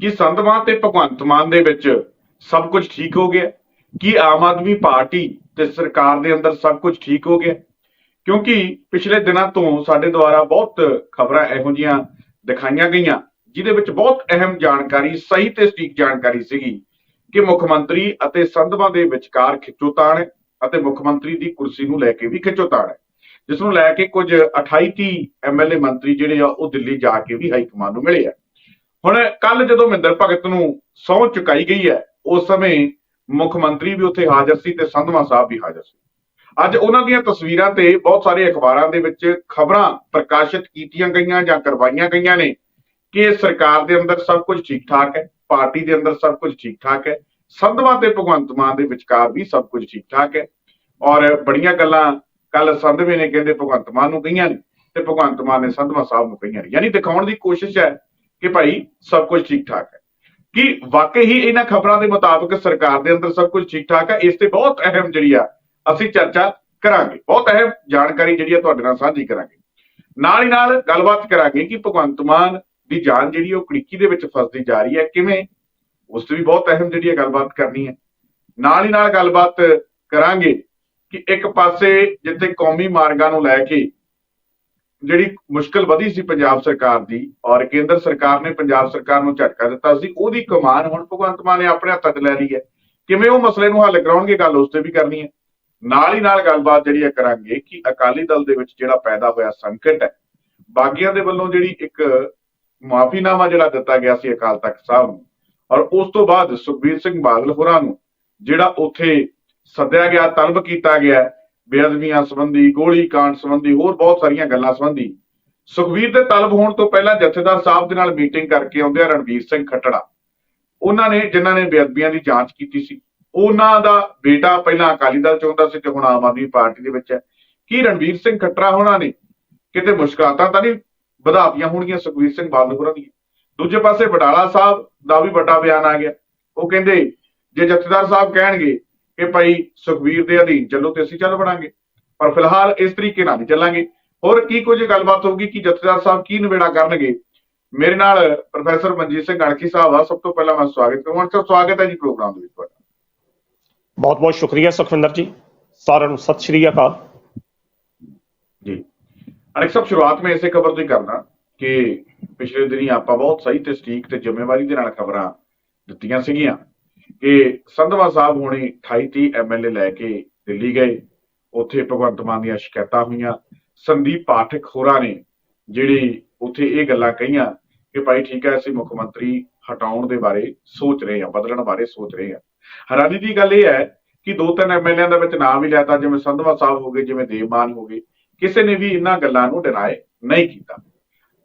ਕਿ ਸੰਧਵਾਂ ਤੇ ਭਗਵੰਤ ਮਾਨ ਦੇ ਵਿੱਚ ਸਭ ਕੁਝ ਠੀਕ ਹੋ ਗਿਆ? ਕਿ ਆਮ ਆਦਮੀ ਪਾਰਟੀ ਤੇ ਸਰਕਾਰ ਦੇ ਅੰਦਰ ਸਭ ਕੁਝ ਠੀਕ ਹੋ ਗਿਆ? ਕਿਉਂਕਿ ਪਿਛਲੇ ਦਿਨਾਂ ਤੋਂ ਸਾਡੇ ਦੁਆਰਾ ਬਹੁਤ ਖਬਰਾਂ ਇਹੋ ਜੀਆਂ ਦਿਖਾਈਆਂ ਗਈਆਂ, ਜਿਹਦੇ ਵਿੱਚ ਬਹੁਤ ਅਹਿਮ ਜਾਣਕਾਰੀ, ਸਹੀ ਤੇ ਸਟੀਕ ਜਾਣਕਾਰੀ ਸੀਗੀ ਕਿ ਮੁੱਖ ਮੰਤਰੀ ਅਤੇ ਸੰਧਵਾਂ ਦੇ ਵਿਚਕਾਰ ਖਿੱਚੋਤਾਣ ਹੈ ਅਤੇ ਮੁੱਖ ਮੰਤਰੀ ਦੀ ਕੁਰਸੀ ਨੂੰ ਲੈ ਕੇ ਵੀ ਖਿੱਚੋਤਾਣ ਹੈ। ਜਿਸ ਨੂੰ ਲੈ ਕੇ ਕੁਝ 28 30 ਐਮਐਲਏ ਮੰਤਰੀ ਜਿਹੜੇ ਆ ਉਹ ਦਿੱਲੀ ਜਾ ਕੇ ਵੀ ਹਾਈ ਕਮਾਂਡ ਨੂੰ ਮਿਲੇ ਆ। ਹੁਣ ਕੱਲ ਜਦੋਂ ਮਹਿੰਦਰ ਭਗਤ ਨੂੰ ਸਹੁੰ ਚੁਕਾਈ ਗਈ ਹੈ, ਉਸ ਸਮੇਂ ਮੁੱਖ ਮੰਤਰੀ ਵੀ ਉੱਥੇ ਹਾਜ਼ਰ ਸੀ ਤੇ ਸੰਧਵਾ ਸਾਹਿਬ ਵੀ ਹਾਜ਼ਰ ਸੀ। ਅੱਜ ਉਹਨਾਂ ਦੀਆਂ ਤਸਵੀਰਾਂ ਤੇ ਬਹੁਤ ਸਾਰੇ ਅਖਬਾਰਾਂ ਦੇ ਵਿੱਚ ਖਬਰਾਂ ਪ੍ਰਕਾਸ਼ਿਤ ਕੀਤੀਆਂ ਗਈਆਂ ਜਾਂ ਕਰਵਾਈਆਂ ਗਈਆਂ ਨੇ ਕਿ ਸਰਕਾਰ ਦੇ ਅੰਦਰ ਸਭ ਕੁਝ ਠੀਕ ਠਾਕ ਹੈ, ਪਾਰਟੀ ਦੇ ਅੰਦਰ ਸਭ ਕੁਝ ਠੀਕ ਠਾਕ ਹੈ, ਸੰਧਵਾ ਤੇ ਭਗਵੰਤ ਮਾਨ ਦੇ ਵਿਚਕਾਰ ਵੀ ਸਭ ਕੁਝ ਠੀਕ ਠਾਕ ਹੈ ਔਰ ਬੜੀਆਂ ਗੱਲਾਂ ਕੱਲ ਸੰਧਵੇ ਨੇ ਕਹਿੰਦੇ ਭਗਵੰਤ ਮਾਨ ਨੂੰ ਕਹੀਆਂ ਨੇ ਤੇ ਭਗਵੰਤ ਮਾਨ ਨੇ ਸੰਧਵਾ ਸਾਹਿਬ ਨੂੰ ਕਹੀਆਂ ਨੇ। ਯਾਨੀ ਦਿਖਾਉਣ ਦੀ ਕੋਸ਼ਿਸ਼ ਹੈ ਕਿ ਭਾਈ ਸਭ ਕੁਝ ਠੀਕ ਠਾਕ ਹੈ। ਕਿ ਵਾਕਈ ਹੀ ਇਹਨਾਂ ਖਬਰਾਂ ਦੇ ਮੁਤਾਬਕ ਸਰਕਾਰ ਦੇ ਅੰਦਰ ਸਭ ਕੁਝ ਠੀਕ ਠਾਕ ਹੈ, ਇਸ ਤੇ ਬਹੁਤ ਅਹਿਮ ਜਿਹੜੀ ਆ ਅਸੀਂ ਚਰਚਾ ਕਰਾਂਗੇ। ਬਹੁਤ ਅਹਿਮ ਜਾਣਕਾਰੀ ਜਿਹੜੀ ਆ ਤੁਹਾਡੇ ਨਾਲ ਸਾਂਝੀ ਕਰਾਂਗੇ। ਨਾਲ ਹੀ ਨਾਲ ਗੱਲਬਾਤ ਕਰਾਂਗੇ ਕਿ ਭਗਵੰਤ ਮਾਨ ਦੀ ਜਾਨ ਜਿਹੜੀ ਉਹ ਕੜਿੱਕੀ ਦੇ ਵਿੱਚ ਫਸਦੀ ਜਾ ਰਹੀ ਹੈ, ਕਿਵੇਂ? ਉਸ ਤੇ ਵੀ ਬਹੁਤ ਅਹਿਮ ਜਿਹੜੀ ਹੈ ਗੱਲਬਾਤ ਕਰਨੀ ਹੈ। ਨਾਲ ਹੀ ਨਾਲ ਗੱਲਬਾਤ ਕਰਾਂਗੇ ਕਿ ਇੱਕ ਪਾਸੇ ਜਿੱਥੇ ਕੌਮੀ ਮਾਰਗਾਂ ਨੂੰ ਲੈ ਕੇ ਜਿਹੜੀ ਮੁਸ਼ਕਲ ਵਧੀ ਸੀ ਪੰਜਾਬ ਸਰਕਾਰ ਦੀ ਔਰ ਕੇਂਦਰ ਸਰਕਾਰ ਨੇ ਪੰਜਾਬ ਸਰਕਾਰ ਨੂੰ ਝਟਕਾ ਦਿੱਤਾ ਸੀ, ਉਹਦੀ ਕਮਾਨ ਹੁਣ ਭਗਵੰਤ ਮਾਨ ਨੇ ਆਪਣੇ ਹੱਥਾਂ 'ਚ ਲੈ ਲਈ ਹੈ। ਕਿਵੇਂ ਉਹ ਮਸਲੇ ਨੂੰ ਹੱਲ ਕਰਾਉਣਗੇ, ਗੱਲ ਉਸ ਤੇ ਵੀ ਕਰਨੀ ਹੈ। ਨਾਲ ਹੀ ਨਾਲ ਗੱਲਬਾਤ ਜਿਹੜੀ ਹੈ ਕਰਾਂਗੇ ਕਿ ਅਕਾਲੀ ਦਲ ਦੇ ਵਿੱਚ ਜਿਹੜਾ ਪੈਦਾ ਹੋਇਆ ਸੰਕਟ ਹੈ, ਬਾਗੀਆਂ ਦੇ ਵੱਲੋਂ ਜਿਹੜੀ ਇੱਕ ਮਾਫੀਨਾਮਾ ਜਿਹੜਾ ਦਿੱਤਾ ਗਿਆ ਸੀ ਅਕਾਲ ਤਖਤ ਸਾਹਿਬ ਨੂੰ ਔਰ ਉਸ ਤੋਂ ਬਾਅਦ ਸੁਖਬੀਰ ਸਿੰਘ ਬਾਦਲ ਹੋਰਾਂ ਨੂੰ ਜਿਹੜਾ ਉੱਥੇ ਸੱਦਿਆ ਗਿਆ, ਤਲਬ ਕੀਤਾ ਗਿਆ ਬੇਅਦਬੀਆਂ ਸੰਬੰਧੀ, ਗੋਲੀ ਕਾਂਡ ਸੰਬੰਧੀ, ਹੋਰ ਬਹੁਤ ਸਾਰੀਆਂ ਗੱਲਾਂ ਸੰਬੰਧੀ। ਸੁਖਬੀਰ ਦੇ ਤਲਬ ਹੋਣ ਤੋਂ ਪਹਿਲਾਂ ਜਥੇਦਾਰ ਸਾਹਿਬ ਦੇ ਨਾਲ ਮੀਟਿੰਗ ਕਰਕੇ ਆਉਂਦੇ ਆ ਰਣਵੀਰ ਸਿੰਘ ਖੱਟੜਾ, ਉਹਨਾਂ ਨੇ, ਜਿਨ੍ਹਾਂ ਨੇ ਬੇਅਦਬੀਆਂ ਦੀ ਜਾਂਚ ਕੀਤੀ ਸੀ, ਉਹਨਾਂ ਦਾ ਬੇਟਾ ਪਹਿਲਾਂ ਅਕਾਲੀ ਦਲ ਚ ਹੁੰਦਾ ਸੀ ਤੇ ਹੁਣ ਆਮ ਆਦਮੀ ਪਾਰਟੀ ਦੇ ਵਿੱਚ ਹੈ। ਕੀ ਰਣਵੀਰ ਸਿੰਘ ਖੱਟੜਾ ਹੋਣਾ ਨੇ? ਕਿਤੇ ਮੁਸ਼ਕਲਾਂ ਤਾਂ ਨਹੀਂ ਵਧਾਤੀਆਂ ਹੋਣਗੀਆਂ ਸੁਖਬੀਰ ਸਿੰਘ ਬਾਦਲ ਹੋਰਾਂ ਦੀਆਂ? ਦੂਜੇ ਪਾਸੇ ਬਡਾਲਾ ਸਾਹਿਬ ਦਾ ਵੀ ਵੱਡਾ ਬਿਆਨ ਆ ਗਿਆ। ਉਹ ਕਹਿੰਦੇ, ਜੇ ਜਥੇਦਾਰ ਸਾਹਿਬ ਕਹਿਣਗੇ ਕਿ ਭਾਈ ਸੁਖਬੀਰ ਦੇ ਅਧੀਨ ਚੱਲੋ ਤੇ ਅਸੀਂ ਚੱਲ ਵੜਾਂਗੇ। ਪਰ ਫਿਲਹਾਲ ਇਸ ਤਰੀਕੇ ਨਾਲ ਨਹੀਂ ਚੱਲਾਂਗੇ। ਹੋਰ ਕੀ ਕੁਝ ਗੱਲਬਾਤ ਹੋਊਗੀ ਕਿ ਜਥੇਦਾਰ ਸਾਹਿਬ ਕੀ ਨਿਬੇੜਾ ਕਰਨਗੇ? ਮੇਰੇ ਨਾਲ ਪ੍ਰੋਫੈਸਰ ਮਨਜੀਤ ਸਿੰਘ ਗੜਕੀ ਸਾਹਿਬ ਆ। ਸਭ ਤੋਂ ਪਹਿਲਾਂ ਮੈਂ ਸਵਾਗਤ ਕਰਾਂਗਾ। ਸਰ ਸਵਾਗਤ ਹੈ ਜੀ ਪ੍ਰੋਗਰਾਮ ਦੇ ਵਿੱਚ ਤੁਹਾਡਾ। ਬਹੁਤ ਬਹੁਤ ਸ਼ੁਕਰੀਆ ਸੁਖਵਿੰਦਰ ਜੀ। ਸਾਰਿਆਂ ਨੂੰ ਸਤਿ ਸ਼੍ਰੀ ਅਕਾਲ। ਜੀ। ਅਨੇਕ ਸਭ ਸ਼ੁਰੂਆਤ ਮੈਂ ਇਸੇ ਖਬਰ ਤੋਂ ਹੀ ਕਰਨਾ ਕਿ ਪਿਛਲੇ ਦਿਨੀ ਆਪਾਂ ਬਹੁਤ ਸਹੀ ਤੇ ਸਟੀਕ ਤੇ ਜ਼ਿੰਮੇਵਾਰੀ ਦੇ ਨਾਲ ਖਬਰਾਂ ਦਿੱਤੀਆਂ ਸੀਗੀਆਂ। ਕਿ ਸੰਧਵਾ ਸਾਹਿਬ ਹੋਣੀ 28 30 ਐਮਐਲਏ ਲੈ ਕੇ ਦਿੱਲੀ ਗਏ। ਉੱਥੇ ਭਗਵੰਤ ਮਾਨ ਦੀਆਂ ਸ਼ਿਕਾਇਤਾਂ ਹੋਈਆਂ। ਸੰਦੀਪ ਪਾਠਕ ਹੋਰਾਂ ਨੇ ਜਿਹੜੀ ਉੱਥੇ ਇਹ ਗੱਲਾਂ ਕਹੀਆਂ ਕਿ ਭਾਈ ਠੀਕ ਹੈ, ਅਸੀਂ ਮੁੱਖ ਮੰਤਰੀ ਹਟਾਉਣ ਦੇ ਬਾਰੇ ਸੋਚ ਰਹੇ ਹਾਂ, ਬਦਲਣ ਬਾਰੇ ਸੋਚ ਰਹੇ ਹਾਂ। ਹੈਰਾਨੀ ਦੀ ਗੱਲ ਇਹ ਹੈ ਕਿ ਦੋ ਤਿੰਨ ਐਮਐਲਏਆਂ ਦੇ ਵਿੱਚ ਨਾਮ ਵੀ ਲਿਆਤਾ ਜਿਵੇਂ ਸੰਧਵਾ ਸਾਹਿਬ ਹੋ ਗਏ, ਜਿਵੇਂ ਦੇਵਮਾਨ ਹੋ ਗਏ। ਕਿਸੇ ਨੇ ਵੀ ਇਹਨਾਂ ਗੱਲਾਂ ਨੂੰ ਡਿਨਾਏ ਨਹੀਂ ਕੀਤਾ।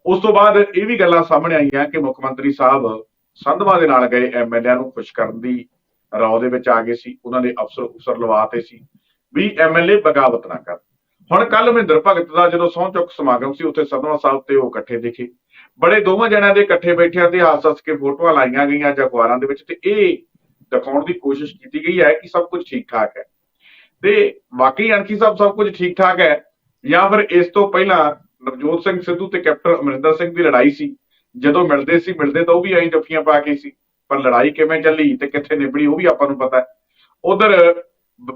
ਉਸ ਤੋਂ ਬਾਅਦ ਇਹ ਵੀ ਗੱਲਾਂ ਸਾਹਮਣੇ ਆਈਆਂ ਕਿ ਮੁੱਖ ਮੰਤਰੀ ਸਾਹਿਬ ਸੰਧਵਾ ਦੇ ਨਾਲ ਗਏ ਐਮਐਲਏਆਂ ਨੂੰ ਖੁਸ਼ ਕਰਨ ਦੀ ਰੌ ਦੇ ਵਿੱਚ ਆ ਗਏ ਸੀ। ਉਹਨਾਂ ਦੇ ਅਫਸਰ ਉਫਸਰ ਲਵਾਤੇ ਸੀ। ਵੀ ਐਮਐਲਏ ਬਗਾਵਤ ਨਾ ਕਰ। ਹੁਣ ਕੱਲ ਮਹਿੰਦਰ ਭਗਤ ਦਾ ਜਦੋਂ ਸਹੁੰ ਚੁੱਕ ਸਮਾਗਮ ਸੀ, ਉੱਥੇ ਸੰਧਵਾ ਸਾਹਿਬ ਤੇ ਉਹ ਇਕੱਠੇ ਦਿਖੇ। ਬੜੇ ਦੋਵਾਂ ਜਣਿਆਂ ਦੇ ਇਕੱਠੇ ਬੈਠਿਆਂ ਤੇ ਹੱਸ ਹੱਸ ਕੇ ਫੋਟੋਆਂ ਲਾਈਆਂ ਗਈਆਂ ਜਾਂ ਅਖਬਾਰਾਂ ਦੇ ਵਿੱਚ ਤੇ ਇਹ ਦਿਖਾਉਣ ਦੀ ਕੋਸ਼ਿਸ਼ ਕੀਤੀ ਗਈ ਹੈ ਕਿ ਸਭ ਕੁਝ ਠੀਕ ਠਾਕ ਹੈ। ਤੇ ਵਾਕਈ ਅਣਖੀ ਸਾਹਿਬ ਸਭ ਕੁਝ ਠੀਕ ਠਾਕ ਹੈ ਜਾਂ ਫਿਰ ਇਸ ਤੋਂ ਪਹਿਲਾਂ ਨਵਜੋਤ ਸਿੰਘ ਸਿੱਧੂ ਤੇ ਕੈਪਟਨ ਅਮਰਿੰਦਰ ਸਿੰਘ ਦੀ ਲੜਾਈ ਸੀ ਜਦੋਂ ਮਿਲਦੇ ਸੀ, ਮਿਲਦੇ ਤਾਂ ਉਹ ਵੀ ਐਂ ਜੱਫੀਆਂ ਪਾ ਕੇ ਸੀ, ਪਰ ਲੜਾਈ ਕਿਵੇਂ ਚੱਲੀ ਤੇ ਕਿੱਥੇ ਨਿਬੜੀ ਉਹ ਵੀ ਆਪਾਂ ਨੂੰ ਪਤਾ ਹੈ। ਉਧਰ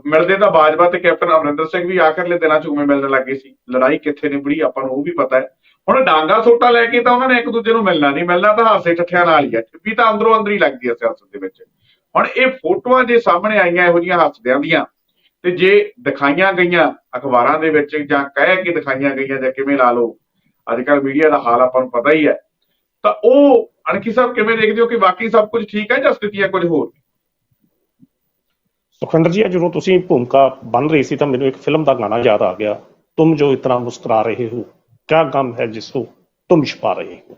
ਮਿਲਦੇ ਤਾਂ ਬਾਜਵਾ ਤੇ ਕੈਪਟਨ ਅਮਰਿੰਦਰ ਸਿੰਘ ਵੀ ਆਖਰਲੇ ਦਿਨਾਂ 'ਚ ਉਵੇਂ ਮਿਲਣ ਲੱਗੇ ਸੀ। ਲੜਾਈ ਕਿੱਥੇ ਨਿਬੜੀ ਆਪਾਂ ਨੂੰ ਉਹ ਵੀ ਪਤਾ ਹੈ। ਹੁਣ ਡਾਂਗਾ ਸੋਟਾ ਲੈ ਕੇ ਤਾਂ ਉਹਨਾਂ ਨੇ ਇੱਕ ਦੂਜੇ ਨੂੰ ਮਿਲਣਾ ਨਹੀਂ, ਮਿਲਣਾ ਤਾਂ ਹਾਸੇ ਠੱਠਿਆਂ ਨਾਲ ਹੀ ਹੈ। ਵੀ ਤਾਂ ਅੰਦਰੋਂ ਅੰਦਰ ਹੀ ਲੱਗਦੀ ਹੈ ਸਿਆਸਤ ਦੇ ਵਿੱਚ। ਹੁਣ ਇਹ ਫੋਟੋਆਂ ਜੇ ਸਾਹਮਣੇ ਆਈਆਂ ਇਹੋ ਜਿਹੀਆਂ ਹੱਸਦਿਆਂ ਦੀਆਂ, ਤੇ ਜੇ ਦਿਖਾਈਆਂ ਗਈਆਂ ਅਖਬਾਰਾਂ ਦੇ ਵਿੱਚ ਜਾਂ ਕਹਿ ਕੇ ਦਿਖਾਈਆਂ ਗਈਆਂ ਜਾਂ ਕਿਵੇਂ ਲਾ ਲਓ, ਅੱਜ ਕੱਲ ਮੀਡੀਆ ਦਾ ਹਾਲ ਆਪਾਂ ਨੂੰ ਪਤਾ ਹੀ ਹੈ। ਤਾਂ ਉਹ ਅਣਖੀ ਸਾਹਿਬ ਕਿਵੇਂ ਦੇਖਦੇ ਹੋ ਕਿ ਵਾਕਈ ਸਭ ਕੁਝ ਠੀਕ ਹੈ ਜਾਂ ਸਥਿਤੀਆਂ ਕੁਝ ਹੋਰ ਨੇ? ਸੁਖਵਿੰਦਰ ਜੀ ਜਦੋਂ ਤੁਸੀਂ ਭੂਮਿਕਾ ਬਣ ਰਹੀ ਸੀ ਤਾਂ ਮੈਨੂੰ ਇੱਕ ਫਿਲਮ ਦਾ ਗਾਣਾ ਯਾਦ ਆ ਗਿਆ। ਤੁਮ ਜੋ ਇਤਨਾ ਮੁਸਕਰਾ ਰਹੇ ਹੋ ਕਿਆ ਗਮ ਹੈ ਜਿਸ ਨੂੰ ਤੁਮ ਛੁਪਾ ਰਹੇ ਹੋ।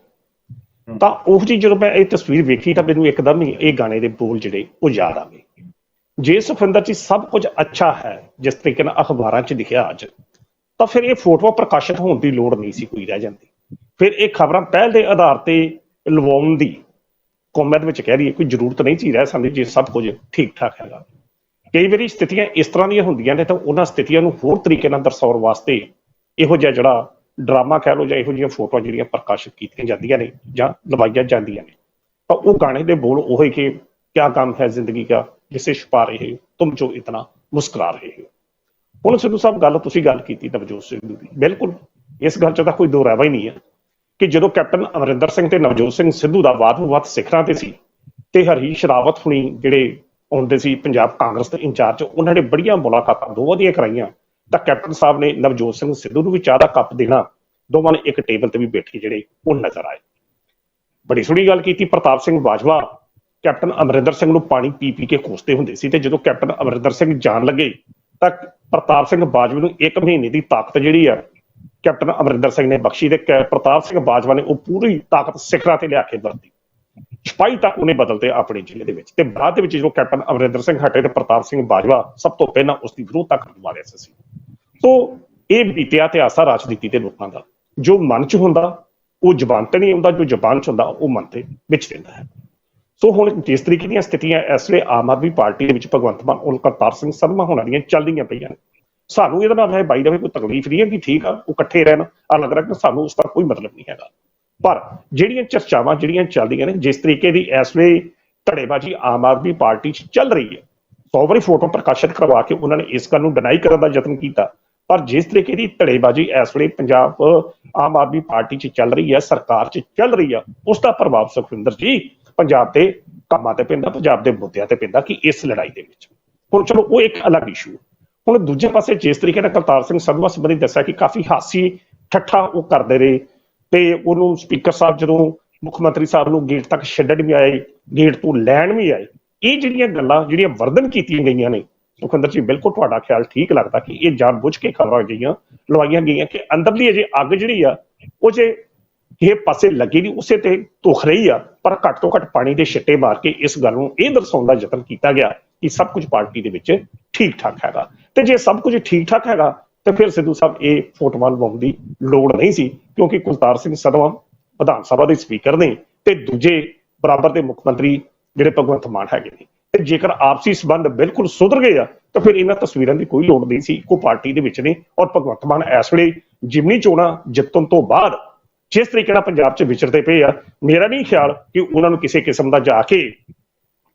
ਤਾਂ ਉਹ ਜੀ ਜਦੋਂ ਮੈਂ ਇਹ ਤਸਵੀਰ ਵੇਖੀ ਤਾਂ ਮੈਨੂੰ ਇੱਕਦਮ ਹੀ ਇਹ ਗਾਣੇ ਦੇ ਬੋਲ ਜਿਹੜੇ ਉਹ ਯਾਦ ਆ ਗਏ। ਜੇ ਸੁਖਵਿੰਦਰ ਜੀ ਸਭ ਕੁਝ ਅੱਛਾ ਹੈ ਜਿਸ ਤਰੀਕੇ ਨਾਲ ਅਖਬਾਰਾਂ 'ਚ ਲਿਖਿਆ ਅੱਜ ਤਾਂ ਫਿਰ ਇਹ ਫੋਟੋ ਪ੍ਰਕਾਸ਼ਿਤ ਹੋਣ ਦੀ ਲੋੜ ਨਹੀਂ ਸੀ ਕੋਈ ਰਹਿ ਜਾਂਦੀ। ਫਿਰ ਇਹ ਖਬਰਾਂ ਪਹਿਲ ਦੇ ਆਧਾਰ ਤੇ ਲਵਾਉਣ ਦੀ ਕੌਮਤ ਵਿੱਚ ਕਹਿ ਰਹੀ ਹੈ ਕੋਈ ਜ਼ਰੂਰਤ ਨਹੀਂ ਸੀ ਰਹਿ ਸਕਦੀ ਜੇ, ਸਭ ਕੁਝ ਠੀਕ ਠਾਕ ਹੈਗਾ। ਕਈ ਵਾਰੀ ਸਥਿਤੀਆਂ ਇਸ ਤਰ੍ਹਾਂ ਦੀਆਂ ਹੁੰਦੀਆਂ ਨੇ ਤਾਂ ਉਹਨਾਂ ਸਥਿਤੀਆਂ ਨੂੰ ਹੋਰ ਤਰੀਕੇ ਨਾਲ ਦਰਸਾਉਣ ਵਾਸਤੇ ਇਹੋ ਜਿਹਾ ਜਿਹੜਾ ਡਰਾਮਾ ਕਹਿ ਲਓ ਜਾਂ ਇਹੋ ਜਿਹੀਆਂ ਫੋਟੋਆਂ ਜਿਹੜੀਆਂ ਪ੍ਰਕਾਸ਼ਿਤ ਕੀਤੀਆਂ ਜਾਂਦੀਆਂ ਨੇ ਜਾਂ ਲਵਾਈਆਂ ਜਾਂਦੀਆਂ ਨੇ, ਤਾਂ ਉਹ ਗਾਣੇ ਦੇ ਬੋਲ ਉਹ ਹੀ ਕਿ ਕਿਆ ਕੰਮ ਹੈ ਜ਼ਿੰਦਗੀ ਦਾ, ਜਿਸੇ ਛੁਪਾ ਰਹੇ ਹੋ, ਤੁਮ ਜੋ ਇਤਨਾ ਮੁਸਕਰਾ ਰਹੇ ਹੋ। ਹੁਣ ਸਿੱਧੂ ਸਾਹਿਬ ਗੱਲ ਤੁਸੀਂ ਗੱਲ ਕੀਤੀ ਨਵਜੋਤ ਸਿੰਘ ਦੀ ਬਿਲਕੁਲ, ਇਸ ਗੱਲ 'ਚ ਤਾਂ ਕੋਈ ਦੋ ਰਹਿਵਾ ਹੀ ਨਹੀਂ ਹੈ। ਕਿ ਜਦੋਂ ਕੈਪਟਨ ਅਮਰਿੰਦਰ ਸਿੰਘ ਤੇ ਨਵਜੋਤ ਸਿੰਘ ਸਿੱਧੂ ਦਾ ਵਾਦ-ਵਿਵਾਦ ਸਿਖਰਾਂ ਤੇ ਸੀ ਤੇ ਹਰੀਸ਼ ਰਾਵਤ ਹੁਣੀ ਜਿਹੜੇ ਆਉਂਦੇ ਸੀ ਪੰਜਾਬ ਕਾਂਗਰਸ ਦੇ ਇੰਚਾਰਜ, ਉਹਨਾਂ ਨੇ ਬੜੀਆਂ ਮੁਲਾਕਾਤਾਂ, ਦੋਵਾਂ ਦੀਆਂ ਕਰਾਈਆਂ, ਤਾਂ ਕੈਪਟਨ ਸਾਹਿਬ ਨੇ ਨਵਜੋਤ ਸਿੰਘ ਸਿੱਧੂ ਨੂੰ ਵੀ ਚਾਹ ਦਾ ਕੱਪ ਦੇਣਾ, ਦੋਵਾਂ ਨੇ ਇੱਕ ਟੇਬਲ ਤੇ ਵੀ ਬੈਠੇ ਜਿਹੜੇ ਉਹ ਨਜ਼ਰ ਆਏ। ਬੜੀ ਸੋਹਣੀ ਗੱਲ ਕੀਤੀ ਪ੍ਰਤਾਪ ਸਿੰਘ ਬਾਜਵਾ, ਕੈਪਟਨ ਅਮਰਿੰਦਰ ਸਿੰਘ ਨੂੰ ਪਾਣੀ ਪੀ ਪੀ ਕੇ ਕੋਸਦੇ ਹੁੰਦੇ ਸੀ ਤੇ ਜਦੋਂ ਕੈਪਟਨ ਅਮਰਿੰਦਰ ਸਿੰਘ ਜਾਣ ਲੱਗੇ, ਤਾਂ ਪ੍ਰਤਾਪ ਸਿੰਘ ਬਾਜਵਾ ਨੂੰ ਇੱਕ ਮਹੀਨੇ ਦੀ ਤਾਕਤ ਜਿਹੜੀ ਆ ਕੈਪਟਨ ਅਮਰਿੰਦਰ ਸਿੰਘ ਨੇ ਬਖਸ਼ੀ ਤੇ ਕੈ- ਪ੍ਰਤਾਪ ਸਿੰਘ ਬਾਜਵਾ ਨੇ ਉਹ ਪੂਰੀ ਤਾਕਤ ਸਿਖਰਾਂ ਤੇ ਲਿਆ ਕੇ ਵਰਤੀ। ਸਿਪਾਹੀ ਤਾਂ ਉਹਨੇ ਬਦਲਤੇ ਆਪਣੇ ਜ਼ਿਲ੍ਹੇ ਦੇ ਵਿੱਚ ਤੇ ਬਾਅਦ ਦੇ ਵਿੱਚ ਜਦੋਂ ਕੈਪਟਨ ਅਮਰਿੰਦਰ ਸਿੰਘ ਹਟੇ ਤੇ ਪ੍ਰਤਾਪ ਸਿੰਘ ਬਾਜਵਾ ਸਭ ਤੋਂ ਪਹਿਲਾਂ ਉਸ ਦੀ ਵਿਰੋਧਤਾ ਕਰਨ ਵਾਲੇ ਸੀ। ਸੋ ਇਹ ਬੀਤਿਆ ਇਤਿਹਾਸ ਆ ਰਾਜਨੀਤੀ ਦੇ ਲੋਕਾਂ ਦਾ। ਜੋ ਮਨ 'ਚ ਹੁੰਦਾ, ਉਹ ਜ਼ਬਾਨ ਤੇ ਨਹੀਂ ਆਉਂਦਾ ਜੋ ਜ਼ਬਾਨ 'ਚ ਹੁੰਦਾ, ਉਹ ਮਨ ਤੇ ਵਿੱਚ ਰਹਿੰਦਾ ਹੈ। ਸੋ ਹੁਣ ਜਿਸ ਤਰੀਕੇ ਦੀਆਂ ਸਥਿਤੀਆਂ ਇਸ ਵੇਲੇ ਆਮ ਆਦਮੀ ਪਾਰਟੀ ਦੇ ਵਿੱਚ ਭਗਵੰਤ ਮਾਨ ਔਰ ਕਰਤਾਰ ਸਿੰਘ, ਸਰਮਾ ਹੋਣਾ ਦੀਆਂ ਚੱਲਦੀਆਂ ਪਈਆਂ ਨੇ। ਸਾਨੂੰ ਇਹਦੇ ਨਾਲ ਹੈ ਬਾਈ ਦਾ ਵੀ ਕੋਈ ਤਕਲੀਫ ਨਹੀਂ ਹੈ ਕਿ ਠੀਕ ਆ, ਉਹ ਇਕੱਠੇ ਰਹਿਣ ਆ ਲੱਗ ਰਿਹਾ ਕਿ ਸਾਨੂੰ ਉਸ ਦਾ ਕੋਈ ਮਤਲਬ ਨਹੀਂ ਹੈਗਾ। ਪਰ ਜਿਹੜੀਆਂ ਚਰਚਾਵਾਂ ਜਿਹੜੀਆਂ ਚੱਲਦੀਆਂ ਨੇ, ਜਿਸ ਤਰੀਕੇ ਦੀ ਇਸ ਵੇਲੇ ਧੜੇਬਾਜ਼ੀ ਆਮ ਆਦਮੀ ਪਾਰਟੀ 'ਚ ਚੱਲ ਰਹੀ ਹੈ, ਸੌ ਵਾਰੀ ਫੋਟੋ ਪ੍ਰਕਾਸ਼ਿਤ ਕਰਵਾ ਕੇ ਉਹਨਾਂ ਨੇ ਇਸ ਗੱਲ ਨੂੰ ਡਿਨਾਈ ਕਰਨ ਦਾ ਯਤਨ ਕੀਤਾ। ਪਰ ਜਿਸ ਤਰੀਕੇ ਦੀ ਧੜੇਬਾਜ਼ੀ ਇਸ ਵੇਲੇ ਪੰਜਾਬ ਆਮ ਆਦਮੀ ਪਾਰਟੀ 'ਚ ਚੱਲ ਰਹੀ ਹੈ, ਸਰਕਾਰ 'ਚ ਚੱਲ ਰਹੀ ਆ, ਉਸ ਦਾ ਪ੍ਰਭਾਵ ਸੁਖਵਿੰਦਰ ਜੀ, ਪੰਜਾਬ ਦੇ ਕੰਮਾਂ ਤੇ ਪੈਂਦਾ, ਪੰਜਾਬ ਦੇ ਮੁੱਦਿਆਂ ਤੇ ਪੈਂਦਾ ਕਿ ਇਸ ਲੜਾਈ ਦੇ ਵਿੱਚ। ਹੁਣ ਚਲੋ, ਉਹ ਇੱਕ ਅਲੱਗ ਇਸ਼ੂ ਹੁਣ ਦੂਜੇ ਪਾਸੇ ਜਿਸ ਤਰੀਕੇ ਨਾਲ ਕਰਤਾਰ ਸਿੰਘ ਸੰਧਵਾ ਸੰਬੰਧੀ ਦੱਸਿਆ ਕਿ ਕਾਫੀ ਹਾਸੀ, ਠੱਠਾ ਉਹ ਕਰਦੇ ਰਹੇ ਤੇ ਉਹਨੂੰ ਸਪੀਕਰ ਸਾਹਿਬ ਜਦੋਂ ਮੁੱਖ ਮੰਤਰੀ ਸਾਹਿਬ ਨੂੰ ਗੇਟ ਤੱਕ ਛੱਡਣ ਵੀ ਆਏ ਗੇਟ ਤੋਂ ਲੈਣ ਵੀ ਆਏ, ਇਹ ਜਿਹੜੀਆਂ ਗੱਲਾਂ, ਜਿਹੜੀਆਂ ਵਰਦਨ ਕੀਤੀਆਂ ਗਈਆਂ ਨੇ ਸੁਖਿੰਦਰ ਜੀ, ਬਿਲਕੁਲ ਤੁਹਾਡਾ ਖਿਆਲ ਠੀਕ ਲੱਗਦਾ ਕਿ ਇਹ ਜਾਣ ਜਾਣਬੁੱਝ ਕੇ ਖਬਰਾਂ ਗਈਆਂ, ਲਵਾਈਆਂ ਗਈਆਂ ਕਿ ਅੰਦਰਲੀ ਅਜੇ ਅੱਗ ਜਿਹੜੀ ਆ, ਉਹ ਜੇ ਇਹ ਪਾਸੇ ਲੱਗੀ ਨਹੀਂ, ਉਸੇ ਤੇ ਧੁਖ ਰਹੀ ਆ, ਪਰ ਘੱਟ ਤੋਂ ਘੱਟ ਪਾਣੀ ਦੇ ਛਿੱਟੇ ਮਾਰ ਕੇ ਇਸ ਗੱਲ ਨੂੰ ਇਹ ਦਰਸਾਉਣ ਦਾ ਯਤਨ ਕੀਤਾ ਗਿਆ ਕਿ ਸਭ ਕੁਝ ਪਾਰਟੀ ਦੇ ਵਿੱਚ ਠੀਕ ਠਾਕ ਹੈਗਾ। ਤੇ ਜੇ ਸਭ ਕੁਝ ਠੀਕ ਠਾਕ ਹੈਗਾ, ਤੇ ਫਿਰ ਸਿੱਧੂ ਸਾਹਿਬ ਇਹ ਫੋਟੋਆਂ ਲਵਾਉਣ ਦੀ ਲੋੜ ਨਹੀਂ ਸੀ, ਕਿਉਂਕਿ ਕੁਲਤਾਰ ਸਿੰਘ ਸਦਵਾ ਵਿਧਾਨ ਸਭਾ ਦੇ ਸਪੀਕਰ ਨੇ ਤੇ ਦੂਜੇ ਬਰਾਬਰ ਦੇ ਮੁੱਖ ਮੰਤਰੀ ਜਿਹੜੇ ਭਗਵੰਤ ਮਾਨ ਹੈਗੇ ਨੇ। ਤੇ ਜੇਕਰ ਆਪਸੀ ਸਬੰਧ ਬਿਲਕੁਲ ਸੁਧਰ ਗਏ ਆ, ਤਾਂ ਫਿਰ ਇਹਨਾਂ ਤਸਵੀਰਾਂ ਦੀ ਕੋਈ ਲੋੜ ਨਹੀਂ ਸੀ, ਇੱਕੋ ਪਾਰਟੀ ਦੇ ਵਿੱਚ ਨੇ ਔਰ ਭਗਵੰਤ ਮਾਨ ਇਸ ਵੇਲੇ ਜਿਮਨੀ ਚੋਣਾਂ ਜਿੱਤਣ ਤੋਂ ਬਾਅਦ ਜਿਸ ਤਰੀਕੇ ਨਾਲ ਪੰਜਾਬ 'ਚ ਵਿਚਰਦੇ ਪਏ ਆ, ਮੇਰਾ ਨਹੀਂ ਖਿਆਲ ਕਿ ਉਹਨਾਂ ਨੂੰ ਕਿਸੇ ਕਿਸਮ ਦਾ ਜਾ ਕੇ